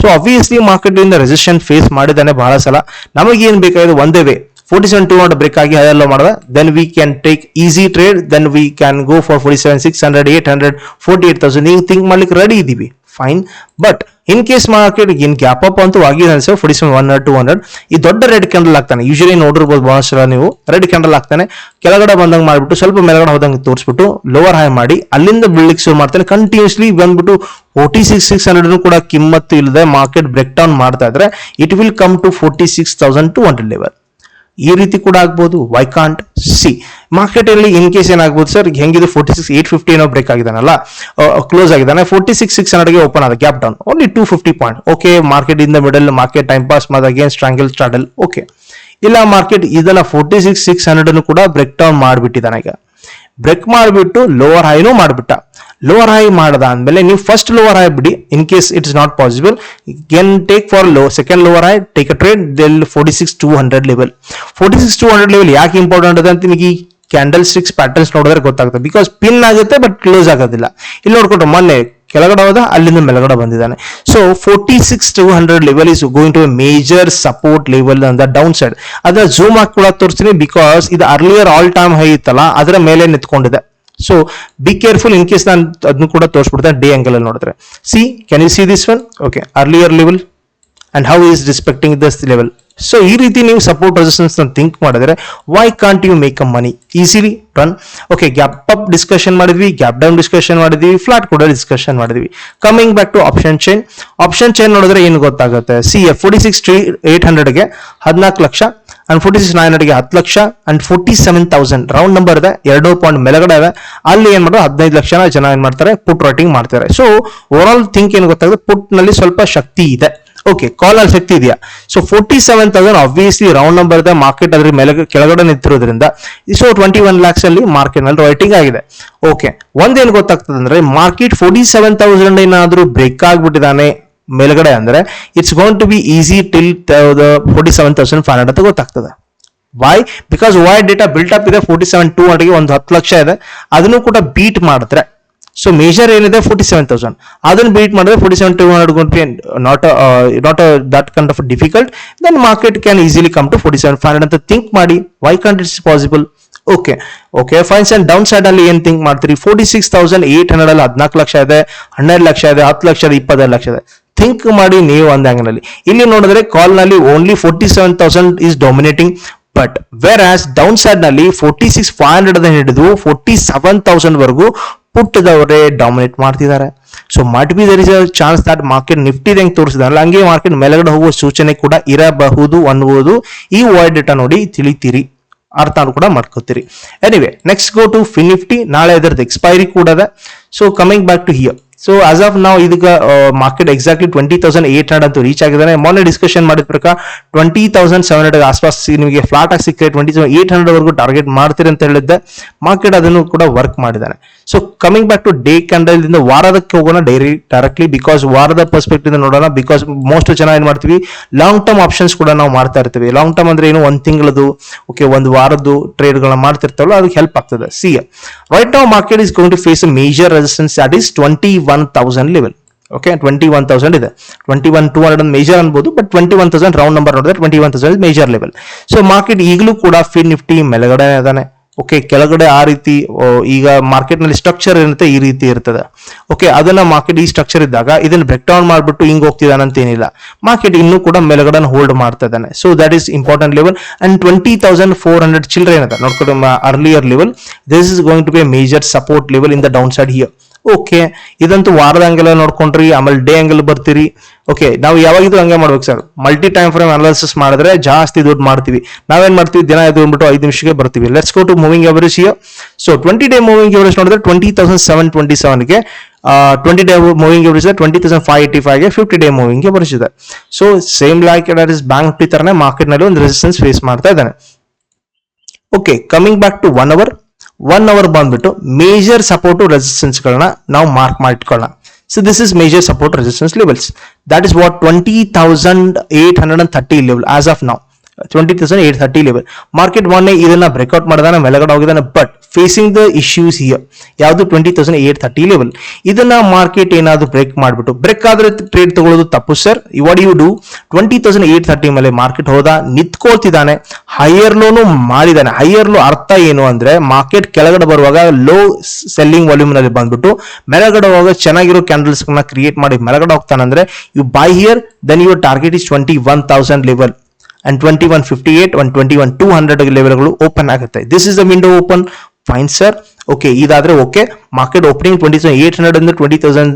ಸೊ ಅಬ್ವಿಯಸ್ಲಿ ಮಾರ್ಕೆಟ್ ಇಂದ ರೆಸಿಸ್ಟೆನ್ಸ್ ಫೇಸ್ ಮಾಡಿದ್ದಾನೆ ಬಹಳ ಸಲ. ನಮಗೆ ಏನ್ ಬೇಕಾಗಿದೆ ಒಂದೇ way forty seven two hundred break ಆಗಿ ಅದೆಲ್ಲ ಮಾಡಿದ. Then we can take easy trade then we can go for forty seven six hundred eight hundred forty eight thousand ನೀವು ಥಿಂಕ್ ಮಾಡ್ಲಿಕ್ಕೆ ರೆಡಿ ಇದೀವಿ fine but in case market in gap up ಅಂತೂ ಆಗಿದೆ ಅನ್ಸೋ forty seven one two hundred ಈ ದೊಡ್ಡ red candle ಆಗ್ತಾನೆ. Usually ನೋಡಿರ್ಬೋದು ಬಹಳ ಸಲ ನೀವು ರೆಡ್ ಕ್ಯಾಂಡಲ್ ಆಗ್ತಾನೆ. ಕೆಳಗಡೆ ಬಂದಂಗೆ ಮಾಡಿಬಿಟ್ಟು ಸ್ವಲ್ಪ ಮೇಲ್ಗಡೆ ಹೋದಂಗೆ ತೋರಿಸ್ಬಿಟ್ಟು ಲೋವರ್ ಹೈ ಮಾಡಿ, ಅಲ್ಲಿಂದ ಬಿಲ್ಡಿಂಗ್ ಶುರು ಮಾಡ್ತಾನೆ. ಕಂಟಿನ್ಯೂಸ್ಲಿ ಬಂದ್ಬಿಟ್ಟು ಫೋರ್ಟಿ ಸಿಕ್ಸ್ ಸಿಕ್ಸ್ ಹಂಡ್ರೆಡ್ ಕೂಡ ಕಿಮ್ಮತ್ತು ಇಲ್ಲದೆ ಮಾರ್ಕೆಟ್ ಬ್ರೇಕ್ ಡೌನ್ ಮಾಡ್ತಾ ಇದ್ರೆ it will come to forty six thousand two hundred level ಈ ರೀತಿ ಕೂಡ ಆಗ್ಬೋದು. ವೈ ಕಾಂಟ್ ಸಿ ಮಾರ್ಕೆಟ್ ಅಲ್ಲಿ ಇನ್ ಕೇಸ್ ಏನಾಗ್ಬೋದು ಸರ್ ಹೆಂಗಿದೆ? ಫೋರ್ಟಿ ಸಿಕ್ಸ್ ಏಟ್ ಫಿಫ್ಟಿ ಏನೋ ಬ್ರೇಕ್ ಆಗಿದಾನಲ್ಲ? ಕ್ಲೋಸ್ ಆಗಿದ್ದಾನೆ ಫೋರ್ಟಿ ಸಿಕ್ಸ್ ಸಿಕ್ಸ್ ಹಂಡ್ರೆಡ್ಗೆ ಓಪನ್ ಆದ gap down only two fifty point okay market ಇಂದ ಮಿಡಲ್ ಮಾರ್ಕೆಟ್ ಟೈಮ್ ಪಾಸ್ ಮಾಡಿದ ಅಗೇನ್ ಸ್ಟ್ರಾಂಗಲ್ ಸ್ಟಾಡಲ್ ಓಕೆ ಇಲ್ಲ ಮಾರ್ಕೆಟ್ ಇದೆಲ್ಲ ಫೋರ್ಟಿ ಸಿಕ್ಸ್ ಸಿಕ್ಸ್ ಹಂಡ್ರೆಡ್ ಕೂಡ ಬ್ರೇಕ್ ಡೌನ್ ಮಾಡಿಬಿಟ್ಟಿದ್ದಾನೆ ಈಗ. ಬ್ರೇಕ್ ಮಾಡಿಬಿಟ್ಟು ಲೋವರ್ ಹೈನೂ ಮಾಡಿಬಿಟ್ಟ. ಲೋವರ್ ಹೈ ಮಾಡದಾದ್ಮೇಲೆ ನೀವು ಫಸ್ಟ್ ಲೋವರ್ ಹೈ ಬಿಡಿ in case it is not possible can take for low second lower high take a trade there forty six two hundred level forty six two hundred level ಯಾಕೆ important ಇದೆ ಅಂತ ನಿಮಗೆ candlesticks patterns ನೋಡಿದ್ರೆ ಗೊತ್ತಾಗುತ್ತೆ. Because pin ಆಗುತ್ತೆ but close ಆಗೋದಿಲ್ಲ. ಇಲ್ಲಿ ನೋಡ್ಕೊಟ್ಟು ಮೊನ್ನೆ ಕೆಳಗಡೆ ಹೋದ, ಅಲ್ಲಿಂದ ಮೇಲ್ಗಡೆ ಬಂದಿದ್ದಾನೆ. So forty six two hundred level is going to major support level ಅಂತ ಡೌನ್ ಸೈಡ್ ಅದರ ಝೂಮ್ ಹಾಕಿ ಕೂಡ ತೋರಿಸ್ತೀನಿ ಬಿಕಾಸ್ ಇದು ಅರ್ಲಿಯರ್ ಆಲ್ ಟೈಮ್ ಹೈ ಇತ್ತಲ್ಲ, ಅದರ ಮೇಲೆ ನಿಂತ್ಕೊಂಡಿದೆ. So be careful in case ನಾನು ಅದನ್ನು ಕೂಡ ತೋರಿಸ್ಬಿಡ್ತೇನೆ ಡಿ ಆಂಗಲ್ ಅಲ್ಲಿ ನೋಡಿದ್ರೆ. See can you see this one okay earlier level and how is respecting this level so ಈ ರೀತಿ ನೀವು ಸಪೋರ್ಟ್ ರೆಸಿಸ್ಟೆನ್ಸ್ ಥಿಂಕ್ ಮಾಡಿದ್ರೆ why can't you make a money easily run okay gap up discussion ಮಾಡಿದ್ವಿ gap down discussion ಮಾಡಿದ್ವಿ flat ಕೂಡ discussion ಮಾಡಿದ್ವಿ. Coming back to option chain option chain ನೋಡಿದ್ರೆ ಏನು ಗೊತ್ತಾಗುತ್ತೆ? See if forty six three eight ಹಂಡ್ರೆಡ್ಗೆ ಹದಿನಾಲ್ಕು ಲಕ್ಷ ಅಂಡ್ ಫೋರ್ಟಿ ಸಿಕ್ಸ್ ನೈನ್ ಹಂಡ್ರೆಡ್ಗೆ ಹತ್ತು lakh and forty seven thousand round number ಇದೆ, ಎರಡು ಪಾಯಿಂಟ್ ಮೇಲಗಡೆ ಇದೆ. ಅಲ್ಲಿ ಏನು ಮಾಡೋದು ಹದಿನೈದು ಲಕ್ಷ ಜನ ಏನ್ ಮಾಡ್ತಾರೆ? ಪುಟ್ ರೈಟಿಂಗ್ ಮಾಡ್ತಾರೆ. ಸೊ ಓವರ್ ಆಲ್ ಥಿಂಕ್ ಏನು ಗೊತ್ತಾಗುತ್ತೆ? ಪುಟ್ನಲ್ಲಿ ಸ್ವಲ್ಪ ಶಕ್ತಿ ಇದೆ. ಓಕೆ ಕಾಲ್ ಅಲ್ಲಿ ಶಕ್ತಿ ಇದೆಯಾ so forty seven thousand obviously round number ಇದೆ ಮಾರ್ಕೆಟ್ ಅದ್ರ ಮೇಲೆ ಕೆಳಗಡೆ ನಿಂತಿರೋದ್ರಿಂದ ಸೊ ಟ್ವೆಂಟಿ ಒನ್ ಲ್ಯಾಕ್ಸ್ ಅಲ್ಲಿ ಮಾರ್ಕೆಟ್ನಲ್ಲಿ ರೈಟಿಂಗ್ ಆಗಿದೆ. ಓಕೆ ಒಂದೇನ್ ಗೊತ್ತಾಗ್ತದೆ ಅಂದ್ರೆ ಮಾರ್ಕೆಟ್ ಫೋರ್ಟಿ ಸೆವೆನ್ ತೌಸಂಡ್ ಏನಾದ್ರೂ ಬ್ರೇಕ್ ಆಗ್ಬಿಟ್ಟಿದ್ದಾನೆ ಮೇಲ್ಗಡೆ ಅಂದ್ರೆ it's going to be easy till forty seven thousand five hundred ಅಂತ ಗೊತ್ತಾಗ್ತದೆ. Why because why data built up ಇದೆ ಫೋರ್ಟಿ ಸೆವೆನ್ ಟೂ ಹಂಡ್ರೆಡ್ಗೆ ಒಂದು ಹತ್ತು ಲಕ್ಷ ಇದೆ. ಅದನ್ನು ಕೂಡ ಬೀಟ್ ಮಾಡಿದ್ರೆ ಸೊ ಮೇಜರ್ ಏನಿದೆ ಫೋರ್ಟಿ ಸೆವೆನ್ ತೌಸಂಡ್ ಅದನ್ನು ಬೀಟ್ ಮಾಡಿದ್ರೆ forty seven two hundred gonna be not not that kind of difficult then market can easily come to forty seven five hundred ಅಂತ ಥಿಂಕ್ ಮಾಡಿ. Why can't it's possible okay okay fines and down side ಅಲ್ಲಿ ಏನ್ think ಮಾಡ್ತೀರಿ? Forty six thousand eight hundred ಅಲ್ಲಿ ಹದಿನಾಲ್ಕು ಲಕ್ಷ ಇದೆ, ಹನ್ನೆರಡು ಲಕ್ಷ ಇದೆ, ಹತ್ತು ಲಕ್ಷ ಇದೆ, ಇಪ್ಪತ್ತೈದು ಲಕ್ಷ ಇದೆ. ಥಿಂಕ್ ಮಾಡಿ ನೀವು ಒಂದು ಆಂಗಲ್ ಇಲ್ಲಿ ನೋಡಿದ್ರೆ ಕಾಲ್ನಲ್ಲಿ only forty seven thousand is dominating but where as down ಸೈಡ್ನಲ್ಲಿ ಫೋರ್ಟಿ ಸಿಕ್ಸ್ ಫೈವ್ ಹಂಡ್ರೆಡ್ ಹಿಡಿದು ಫೋರ್ಟಿ ಸೆವೆನ್ ತೌಸಂಡ್ ವರೆಗೂ ಪುಟ್ಟದವರೇ ಡಾಮಿನೇಟ್ ಮಾಡ್ತಿದ್ದಾರೆ. So might be there is a chance that market Nifty ಹೆಂಗ್ ತೋರಿಸಿದಾರಲ್ಲ ಹಂಗೆ ಮಾರ್ಕೆಟ್ ಮೇಲಗಡೆ ಹೋಗುವ ಸೂಚನೆ ಕೂಡ ಇರಬಹುದು ಅನ್ನುವುದು ಈ ವರ್ಡ್ ಡೇಟಾ ನೋಡಿ ತಿಳಿತೀರಿ. ಅರ್ಥ ಕೂಡ ಮಾಡ್ಕೋತೀರಿ. Anyway next go to Fin Nifty ನಾಳೆ ಅದರದ್ದು ಎಕ್ಸ್ಪೈರಿ ಕೂಡ ಅದ. So coming back to here so as of ನಾವು ಇದಕ್ಕೆ market exactly twenty thousand eight hundred ಅಂತ ರೀಚ್ ಆಗಿದ್ದಾರೆ ಮೊನ್ನೆ ಡಿಸ್ಕಷನ್ ಮಾಡಿದ ಪ್ರಕಾರ ಟ್ವೆಂಟಿ ತೌಸಂಡ್ ಸೆವೆನ್ ಹಂಡ್ರೆಡ್ ಆಸ್ಪಾಸ್ ನಿಮಗೆ ಫ್ಲಾಟ್ ಆಗಿ ಸಿಕ್ಕರೆ ಟ್ವೆಂಟಿ ಏಟ್ ಹಂಡ್ರೆಡ್ ವರೆಗೂ ಟಾರ್ಗೆಟ್ ಮಾಡ್ತೀರಿ ಅಂತ ಹೇಳಿದ್ದೆ. ಮಾರ್ಕೆಟ್ ಅದನ್ನು ಕೂಡ ವರ್ಕ್ ಮಾಡಿದ್ದಾನೆ. So coming back to day candle ಇಂದ ವಾರದಕ್ಕೆ ಹೋಗೋಣ ಡೈರಿ ಡೈರೆಕ್ಟ್ಲಿ ಬಿಕಾಸ್ ವಾರದ ಪರ್ಸ್ಪೆಕ್ಟಿವ್ ನೋಡೋಣ ಬಿಕಾಸ್ ಮೋಸ್ಟ್ ಜನ ಏನ್ ಮಾಡ್ತೀವಿ ಲಾಂಗ್ ಟರ್ಮ್ ಆಪ್ಷನ್ಸ್ ಕೂಡ ನಾವು ಮಾಡ್ತಾ ಇರ್ತೀವಿ. ಲಾಂಗ್ ಟರ್ಮ್ ಅಂದ್ರೆ ಏನು, ಒಂದ್ ತಿಂಗಳದು ಓಕೆ ಒಂದು ವಾರದ್ದು ಟ್ರೇಡ್ಗಳನ್ನ ಮಾಡ್ತಿರ್ತಾವಲ್ಲ ಅದಕ್ಕೆ ಹೆಲ್ಪ್ ಆಗ್ತದೆ. ಸಿ ರೈಟ್ ನಾವು market is going to face major resistance that is twenty one thousand level okay twenty one thousand ಇದೆ. Twenty one two hundred major ಅನ್ಬೋದು but twenty one thousand round number ನೋಡಿದ್ರೆ twenty one thousand major level so market ಈಗಲೂ ಕೂಡ fifty Nifty ಮೆಲಗಡೆ ಇದಾನೆ. Okay ಕೆಳಗಡೆ ಆ ರೀತಿ ಈಗ ಮಾರ್ಕೆಟ್ನಲ್ಲಿ ಸ್ಟ್ರಕ್ಚರ್ ಇರುತ್ತೆ ಈ ರೀತಿ ಇರ್ತದೆ. ಓಕೆ ಅದನ್ನ ಮಾರ್ಕೆಟ್ ಈ ಸ್ಟ್ರಕ್ಚರ್ ಇದ್ದಾಗ ಇದನ್ನ ಬ್ರೇಕ್ ಡೌನ್ ಮಾಡ್ಬಿಟ್ಟು ಹಿಂಗ್ ಹೋಗ್ತಿದ್ದಾನೆ ಅಂತ ಏನಿಲ್ಲ ಮಾರ್ಕೆಟ್ ಇನ್ನೂ ಕೂಡ ಮೇಲ್ಗಡೆ ಹೋಲ್ಡ್ ಮಾಡ್ತಾ ಇದ್ದಾನೆ. So that is important level and twenty thousand four hundred ಚಿಲ್ಡ್ರೆ ಏನದ ನೋಡ್ಕೊಂಡು earlier level this is going to be major support level in the down side here okay ಇದಂತೂ ವಾರದ ಅಂಗೆಲ್ಲ ನೋಡ್ಕೊಂಡ್ರಿ, ಆಮೇಲೆ ಡೇ ಅಂಗಲ್ ಬರ್ತೀರಿ. ಓಕೆ ನಾವು ಯಾವಾಗಿದ್ರು ಹಂಗೆ ಮಾಡ್ಬೇಕು sir multi time frame analysis ಮಾಡಿದ್ರೆ ಜಾಸ್ತಿ ದುಡ್ಡು ಮಾಡ್ತೀವಿ. ನಾವೇನ್ ಮಾಡ್ತೀವಿ? ದಿನ ಇದು ಬಂದ್ಬಿಟ್ಟು ಐದು ನಿಮಿಷಕ್ಕೆ ಬರ್ತೀವಿ. Let's go to moving average so twenty day moving average ನೋಡಿದ್ರೆ twenty thousand seven twenty ಸೆವೆನ್ಗೆ twenty day moving average twenty thousand five eighty ಫೈವ್ಗೆ fifty day ಮೂವಿಂಗ್ಗೆ ಇದೆ so same like is bank Nifty ತರನೇ ಮಾರ್ಕೆಟ್ನಲ್ಲಿ ಒಂದು ರೆಸಿಸ್ಟೆನ್ಸ್ ಫೇಸ್ ಮಾಡ್ತಾ ಇದ್ದಾನೆ. Okay coming back to one hour one hour ಬಂದ್ಬಿಟ್ಟು major support resistance ಗಳನ್ನ ನಾವು mark ಮಾಡಿಟ್ಕೊಳ್ಳೋಣ. So this is major support resistance levels that is what twenty thousand eight hundred and thirty level as of ನಾವು twenty thousand eight thirty level market ಮೊನ್ನೆ ಇದನ್ನ breakout ಮಾಡಿದಾನೆ, ಮೇಲಗಡೆ ಹೋಗಿದ್ದಾನೆ but facing the issues here ಯಾವುದು twenty thousand eight thirty level ಇದನ್ನ market ಏನಾದ್ರು break ಮಾಡಿಬಿಟ್ಟು ಬ್ರೇಕ್ ಆದ್ರೆ ಟ್ರೇಡ್ ತಗೊಳ್ಳೋದು ತಪ್ಪು sir what you do twenty thousand eight thirty ಮೇಲೆ ಮಾರ್ಕೆಟ್ ಹೋದ, ನಿಂತ್ಕೊಳ್ತಿದ್ದಾನೆ ಹೈಯರ್ ಲೋನು ಮಾಡಿದ್ದಾನೆ. ಹೈಯರ್ ಲೋ ಅರ್ಥ ಏನು ಅಂದ್ರೆ ಮಾರ್ಕೆಟ್ ಕೆಳಗಡೆ ಬರುವಾಗ ಲೋ ಸೆಲ್ಲಿಂಗ್ ವಾಲ್ಯೂಮ್ನಲ್ಲಿ ಬಂದ್ಬಿಟ್ಟು, ಮೇಲಗಡೆ ಹೋಗ ಚೆನ್ನಾಗಿರೋ ಕ್ಯಾಂಡಲ್ಸ್ ಕ್ರಿಯೇಟ್ ಮಾಡಿ ಮೆಲಗಡೆ ಹೋಗ್ತಾನೆ ಅಂದ್ರೆ you buy here then your target is twenty one thousand level and twenty one fifty eight one twenty one two hundred ಲೆವೆಲ್ಗಳು open ಆಗುತ್ತೆ. This is the window open fine sir okay ಇದಾದರೆ okay market opening twenty eight hundred ಅಂದ್ರೆ twenty thousand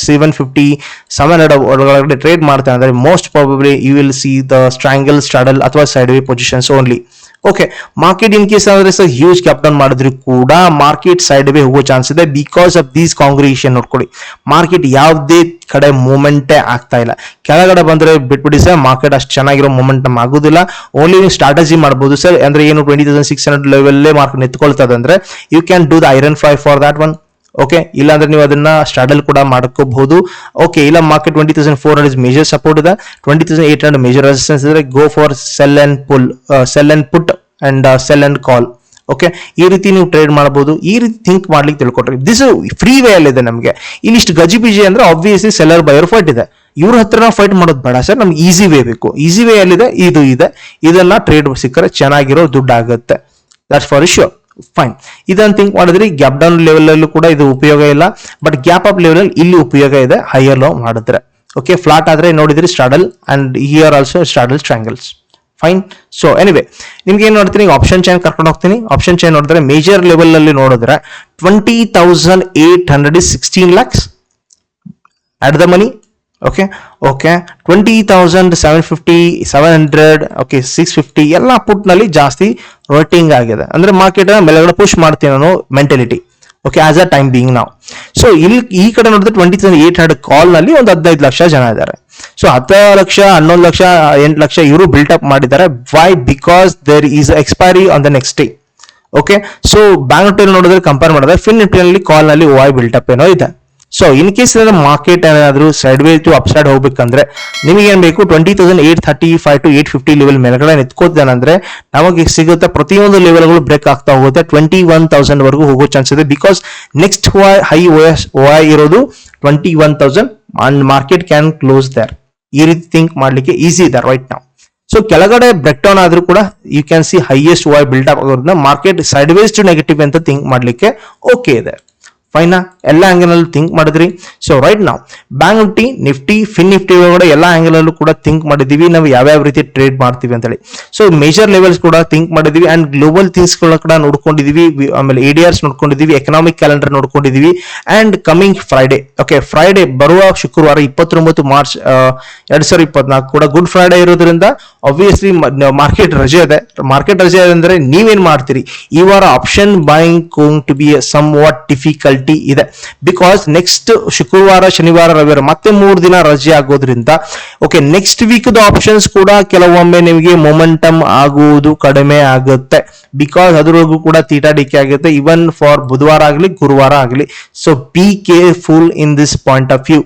seven fifty seven hundred ಒಳಗಡೆ trade ಮಾಡ್ತಾರೆ ಅಂದರೆ most probably you will see the strangle straddle ಅಥವಾ side way positions only okay market in case sir huge gap down ಮಾಡಿದ್ರು ಕೂಡ market side way ಹೋಗೋ chance ಇದೆ because of these congregation ನೋಡ್ಕೊಳ್ಳಿ market ಯಾವುದೇ ಕಡೆ ಮೂಮೆಂಟೇ ಆಗ್ತಾ ಇಲ್ಲ. ಕೆಳಗಡೆ ಬಂದ್ರೆ ಬಿಟ್ಬಿಡಿ ಸರ್ ಮಾರ್ಕೆಟ್ ಅಷ್ಟು ಚೆನ್ನಾಗಿರೋ ಮೂಮೆಂಟಮ್ ಆಗುದಿಲ್ಲ. ಓನ್ಲಿ ನೀವು ಸ್ಟ್ರಾಟಜಿ ಮಾಡಬಹುದು ಸರ್ ಅಂದ್ರೆ ಏನು ಟ್ವೆಂಟಿ ತೌಸಂಡ್ ಸಿಕ್ಸ್ ಹಂಡ್ರೆಡ್ ಲೆವೆಲ್ಲೇ ಮಾರ್ಕೆಟ್ ನಿಂತ್ಕೊಳ್ತದೆ ಅಂದ್ರೆ you can do the iron fly for that one okay ಇಲ್ಲಾಂದ್ರೆ ನೀವು ಅದನ್ನ ಸ್ಟ್ರಾಡಲ್ ಕೂಡ ಮಾಡ್ಕೋಬಹುದು. ಓಕೆ ಇಲ್ಲ market twenty thousand four hundred major support ಇದೆ. Twenty thousand eight hundred major resistance ಇದ್ರೆ go for sell and pull sell and put and sell and call okay ಈ ರೀತಿ ನೀವು ಟ್ರೇಡ್ ಮಾಡಬಹುದು ಈ ರೀತಿ ಥಿಂಕ್ ಮಾಡ್ಲಿಕ್ಕೆ ತಿಳ್ಕೊಟ್ರಿ. ದಿಸ್ ಫ್ರೀ ವೇ ಅಲ್ಲಿ ಇದೆ ನಮಗೆ. ಇಲ್ಲಿಷ್ಟು ಗಜಿಬಿಜಿ ಅಂದ್ರೆ ಆಬ್ವಿಯಸ್ಲಿ ಸೆಲ್ಲರ್ ಬಯರ್ ಫೈಟ್ ಇದೆ. ಇವ್ರ ಹತ್ರ ನಾವು ಫೈಟ್ ಮಾಡೋದು ಬೇಡ ಸರ್, ನಮ್ಗೆ ಈಸಿ ವೇ ಬೇಕು. ಈಸಿ ವೇ ಅಲ್ಲಿದೆ ಇದು, ಇದೆ ಇದೆಲ್ಲ ಟ್ರೇಡ್ ಸಿಕ್ಕರೆ ಚೆನ್ನಾಗಿರೋ ದುಡ್ಡು ಆಗುತ್ತೆ ದಟ್ಸ್ ಫಾರ್ ಶ್ಯೂರ್ ಫೈನ್ ಇದನ್ನು ಥಿಂಕ್ ಮಾಡಿದ್ರಿ ಗ್ಯಾಪ್ ಡೌನ್ ಲೆವೆಲ್ ಅಲ್ಲೂ ಕೂಡ ಇದು ಉಪಯೋಗ ಇಲ್ಲ ಬಟ್ ಗ್ಯಾಪ್ ಅಪ್ ಲೆವೆಲ್ ಅಲ್ಲಿ ಇಲ್ಲಿ ಉಪಯೋಗ ಇದೆ ಹೈಯರ್ ಲೋ ಮಾಡಿದ್ರೆ. ಓಕೆ ಫ್ಲಾಟ್ ಆದರೆ ನೋಡಿದ್ರಿ straddle and here also straddle triangles fine so anyway ನಿಮ್ಗೆ ಏನು ನೋಡ್ತೀನಿ ಆಪ್ಷನ್ ಚೈನ್ ಕರ್ಕೊಂಡು ಹೋಗ್ತೀನಿ. ಆಪ್ಷನ್ ಚೈನ್ ನೋಡಿದ್ರೆ ಮೇಜರ್ ಲೆವೆಲ್ ಅಲ್ಲಿ ನೋಡಿದ್ರೆ twenty thousand eight hundred sixteen lakhs at the money okay okay twenty thousand seven fifty seven hundred okay six fifty ಎಲ್ಲ ಪುಟ್ನಲ್ಲಿ ಜಾಸ್ತಿ ರೋಟಿಂಗ್ ಆಗಿದೆ. ಅಂದ್ರೆ ಮಾರ್ಕೆಟ್ ಮೇಲೆಗಡೆ ಪುಷ್ ಮಾಡ್ತೀನಿ ನಾನು mentality okay as a time being ನಾವು ಸೊ ಇಲ್ಲಿ ಈ ಕಡೆ ನೋಡಿದ್ರೆ ಟ್ವೆಂಟಿ ತೌಸಂಡ್ ಏಟ್ ಹಂಡ್ರೆಡ್ ಕಾಲ್ನಲ್ಲಿ ಒಂದು ಹದಿನೈದು ಲಕ್ಷ ಜನ ಇದ್ದಾರೆ. ಸೊ ಹತ್ತು ಲಕ್ಷ, ಹನ್ನೊಂದು ಲಕ್ಷ, ಎಂಟು ಲಕ್ಷ ಇವರು ಬಿಲ್ಟ್ ಅಪ್ ಮಾಡಿದ್ದಾರೆ. Why because there is expiry on the next day okay so bank ನೋಡಿದ್ರೆ ಕಂಪೇರ್ ಮಾಡಿದ್ರೆ ಫಿನ್ ನಿಫ್ಟಿಯಲ್ಲಿ ಕಾಲ್ನಲ್ಲಿ ಬಿಲ್ಟ್ ಅಪ್ ಏನೋ ಇದೆ. ಸೊ ಇನ್ ಕೇಸ್ ಏನಾದ್ರು ಮಾರ್ಕೆಟ್ ಏನಾದ್ರೂ ಸೈಡ್ ವೇ ಟು ಅಪ್ಸೈಡ್ ಹೋಗ್ಬೇಕಂದ್ರೆ ನಿಮಗೆ ಏನ್ ಬೇಕು twenty thousand eight thirty five to eight fifty level ಮೇಲ್ಗಡೆ ನಿಂತ್ಕೋತಾನಂದ್ರೆ ನಮಗೆ ಸಿಗುತ್ತೆ ಪ್ರತಿಯೊಂದು ಲೆವೆಲ್ಗಳು ಬ್ರೇಕ್ ಆಗ್ತಾ ಹೋಗುತ್ತೆ ಟ್ವೆಂಟಿ ಒನ್ ತೌಸಂಡ್ ವರೆಗೂ ಹೋಗೋ ಚಾನ್ಸ್ ಇದೆ. ಬಿಕಾಸ್ ನೆಕ್ಸ್ಟ್ ಹೈ ವೈ ಇರೋದು twenty one thousand and market can close there ಈ ರೀತಿ ಥಿಂಕ್ ಮಾಡ್ಲಿಕ್ಕೆ ಈಸಿ ಇದೆ ರೈಟ್ ನಾವು ಸೊ ಕೆಳಗಡೆ ಬ್ರೇಕ್ ಡೌನ್ ಆದ್ರೂ ಕೂಡ you can see highest Y build up ಆಗೋದ್ರಿಂದ market side ways to negative ಅಂತ ಥಿಂಕ್ ಮಾಡ್ಲಿಕ್ಕೆ ಓಕೆ ಇದೆ. ಫೈನಾ ಎಲ್ಲ ಆಂಗಲ್ ಅಲ್ಲಿ ಥಿಂಕ್ ಮಾಡಿದ್ರಿ. ಸೊ ರೈಟ್ ನಾವು bank Nifty Nifty Fin Nifty ಒಳಗಡೆ ಎಲ್ಲ ಆ್ಯಂಗಲಲ್ಲೂ ಕೂಡ ಥಿಂಕ್ ಮಾಡಿದೀವಿ ನಾವು ಯಾವ್ಯಾವ ರೀತಿ ಟ್ರೇಡ್ ಮಾಡ್ತೀವಿ ಅಂತೇಳಿ ಸೊ ಮೇಜರ್ ಲೆವೆಲ್ಸ್ ಕೂಡ ಥಿಂಕ್ ಮಾಡಿದೀವಿ ಅಂಡ್ ಗ್ಲೋಬಲ್ ಥಿಂಗ್ಸ್ ಕೂಡ ನೋಡ್ಕೊಂಡಿದೀವಿ ವಿ- ಆಮೇಲೆ ಎಡಿಆರ್ಸ್ ನೋಡ್ಕೊಂಡಿದ್ದೀವಿ. Economic calendar ನೋಡ್ಕೊಂಡಿದ್ದೀವಿ. And coming Friday okay Friday ಬರುವ ಶುಕ್ರವಾರ ಇಪ್ಪತ್ತೊಂಬತ್ತು ಮಾರ್ಚ್ ಎರಡ್ ಸಾವಿರದ ಇಪ್ಪತ್ನಾಲ್ಕು ಕೂಡ ಗುಡ್ ಫ್ರೈಡೆ ಇರೋದ್ರಿಂದ ಆಬ್ವಿಯಸ್ಲಿ ಮಾರ್ಕೆಟ್ ರಜೆ ಇದೆ. ಮಾರ್ಕೆಟ್ ರಜೆ ಇದೆ ಅಂದ್ರೆ ನೀವೇನ್ ಮಾಡ್ತೀರಿ? ಈ ವಾರ option buying going to be some what difficulty ಇದೆ. ಬಿಕಾಸ್ ನೆಕ್ಸ್ಟ್ ಶುಕ್ರವಾರ, ಶನಿವಾರ, ರವಿವಾರ ಮತ್ತೆ ಮೂರು ದಿನ ರಜೆ ಆಗೋದ್ರಿಂದ ಓಕೆ ನೆಕ್ಸ್ಟ್ ವೀಕ್ ಆಪ್ಷನ್ಸ್ ಕೂಡ ಕೆಲವೊಮ್ಮೆ ನಿಮಗೆ ಮೊಮೆಂಟಮ್ ಆಗುವುದು ಕಡಿಮೆ ಆಗುತ್ತೆ. ಬಿಕಾಸ್ ಅದರೊಳಗೂ ಕೂಡ ತೀಟಾ ಡಿಕೆ ಆಗುತ್ತೆ ಇವನ್ ಫಾರ್ ಬುಧವಾರ ಆಗಲಿ, ಗುರುವಾರ ಆಗಲಿ. So be careful in this point of view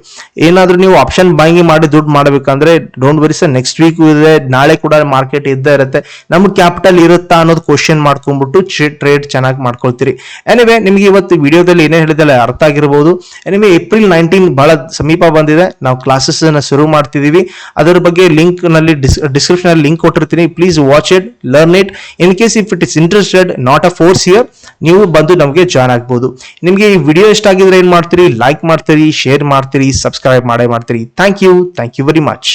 ಏನಾದ್ರೂ ನೀವು ಆಪ್ಷನ್ ಬಾಯಿಂಗ್ ಮಾಡಿ ದುಡ್ಡು ಮಾಡಬೇಕಂದ್ರೆ don't worry sir next week ಇದೆ, ನಾಳೆ ಕೂಡ ಮಾರ್ಕೆಟ್ ಇದ್ದೇ ಇರುತ್ತೆ. ನಮ್ಗೆ ಕ್ಯಾಪಿಟಲ್ ಇರುತ್ತಾ ಅನ್ನೋದು ಕ್ವಶನ್ ಮಾಡ್ಕೊಂಡ್ಬಿಟ್ಟು ಟ್ರೇಡ್ ಚೆನ್ನಾಗಿ ಮಾಡ್ಕೊಳ್ತೀರಿ. ಎನಿವೆ ನಿಮಗೆ ಇವತ್ತು ವಿಡಿಯೋದಲ್ಲಿ ಏನೇ ಹೇಳಿದಲ್ಲ ಅರ್ಥ ಆಗಿರಬಹುದು ಎನಿವೆ ಏಪ್ರಿಲ್ ನೈನ್ಟೀನ್ ಬಹಳ ಸಮೀಪ ಬಂದಿದೆ. ನಾವು ಕ್ಲಾಸಸ್ ಅನ್ನ ಶುರು ಮಾಡ್ತಿದೀವಿ. ಅದರ ಬಗ್ಗೆ ಲಿಂಕ್ನಲ್ಲಿ ಡಿಸ್ಕ್ರಿಪ್ಷನ್ ಲಿಂಕ್ ಕೊಟ್ಟಿರ್ತೀನಿ. Please watch it learn it in case if it interested not a force year ನೀವು ಬಂದು ನಮಗೆ ಜಾಯ್ನ್ ಆಗ್ಬೋದು. ನಿಮಗೆ ಈ ವಿಡಿಯೋ ಇಷ್ಟ ಆಗಿದ್ರೆ ಏನ್ ಮಾಡ್ತೀರಿ? ಲೈಕ್ ಮಾಡ್ತೀರಿ ಶೇರ್ ಮಾಡ್ತೀರಿ ಸಬ್ಸ್ಕ್ರೈಬ್ ಮಾಡೇ ಮಾಡ್ತೀರಿ. Thank you thank you very much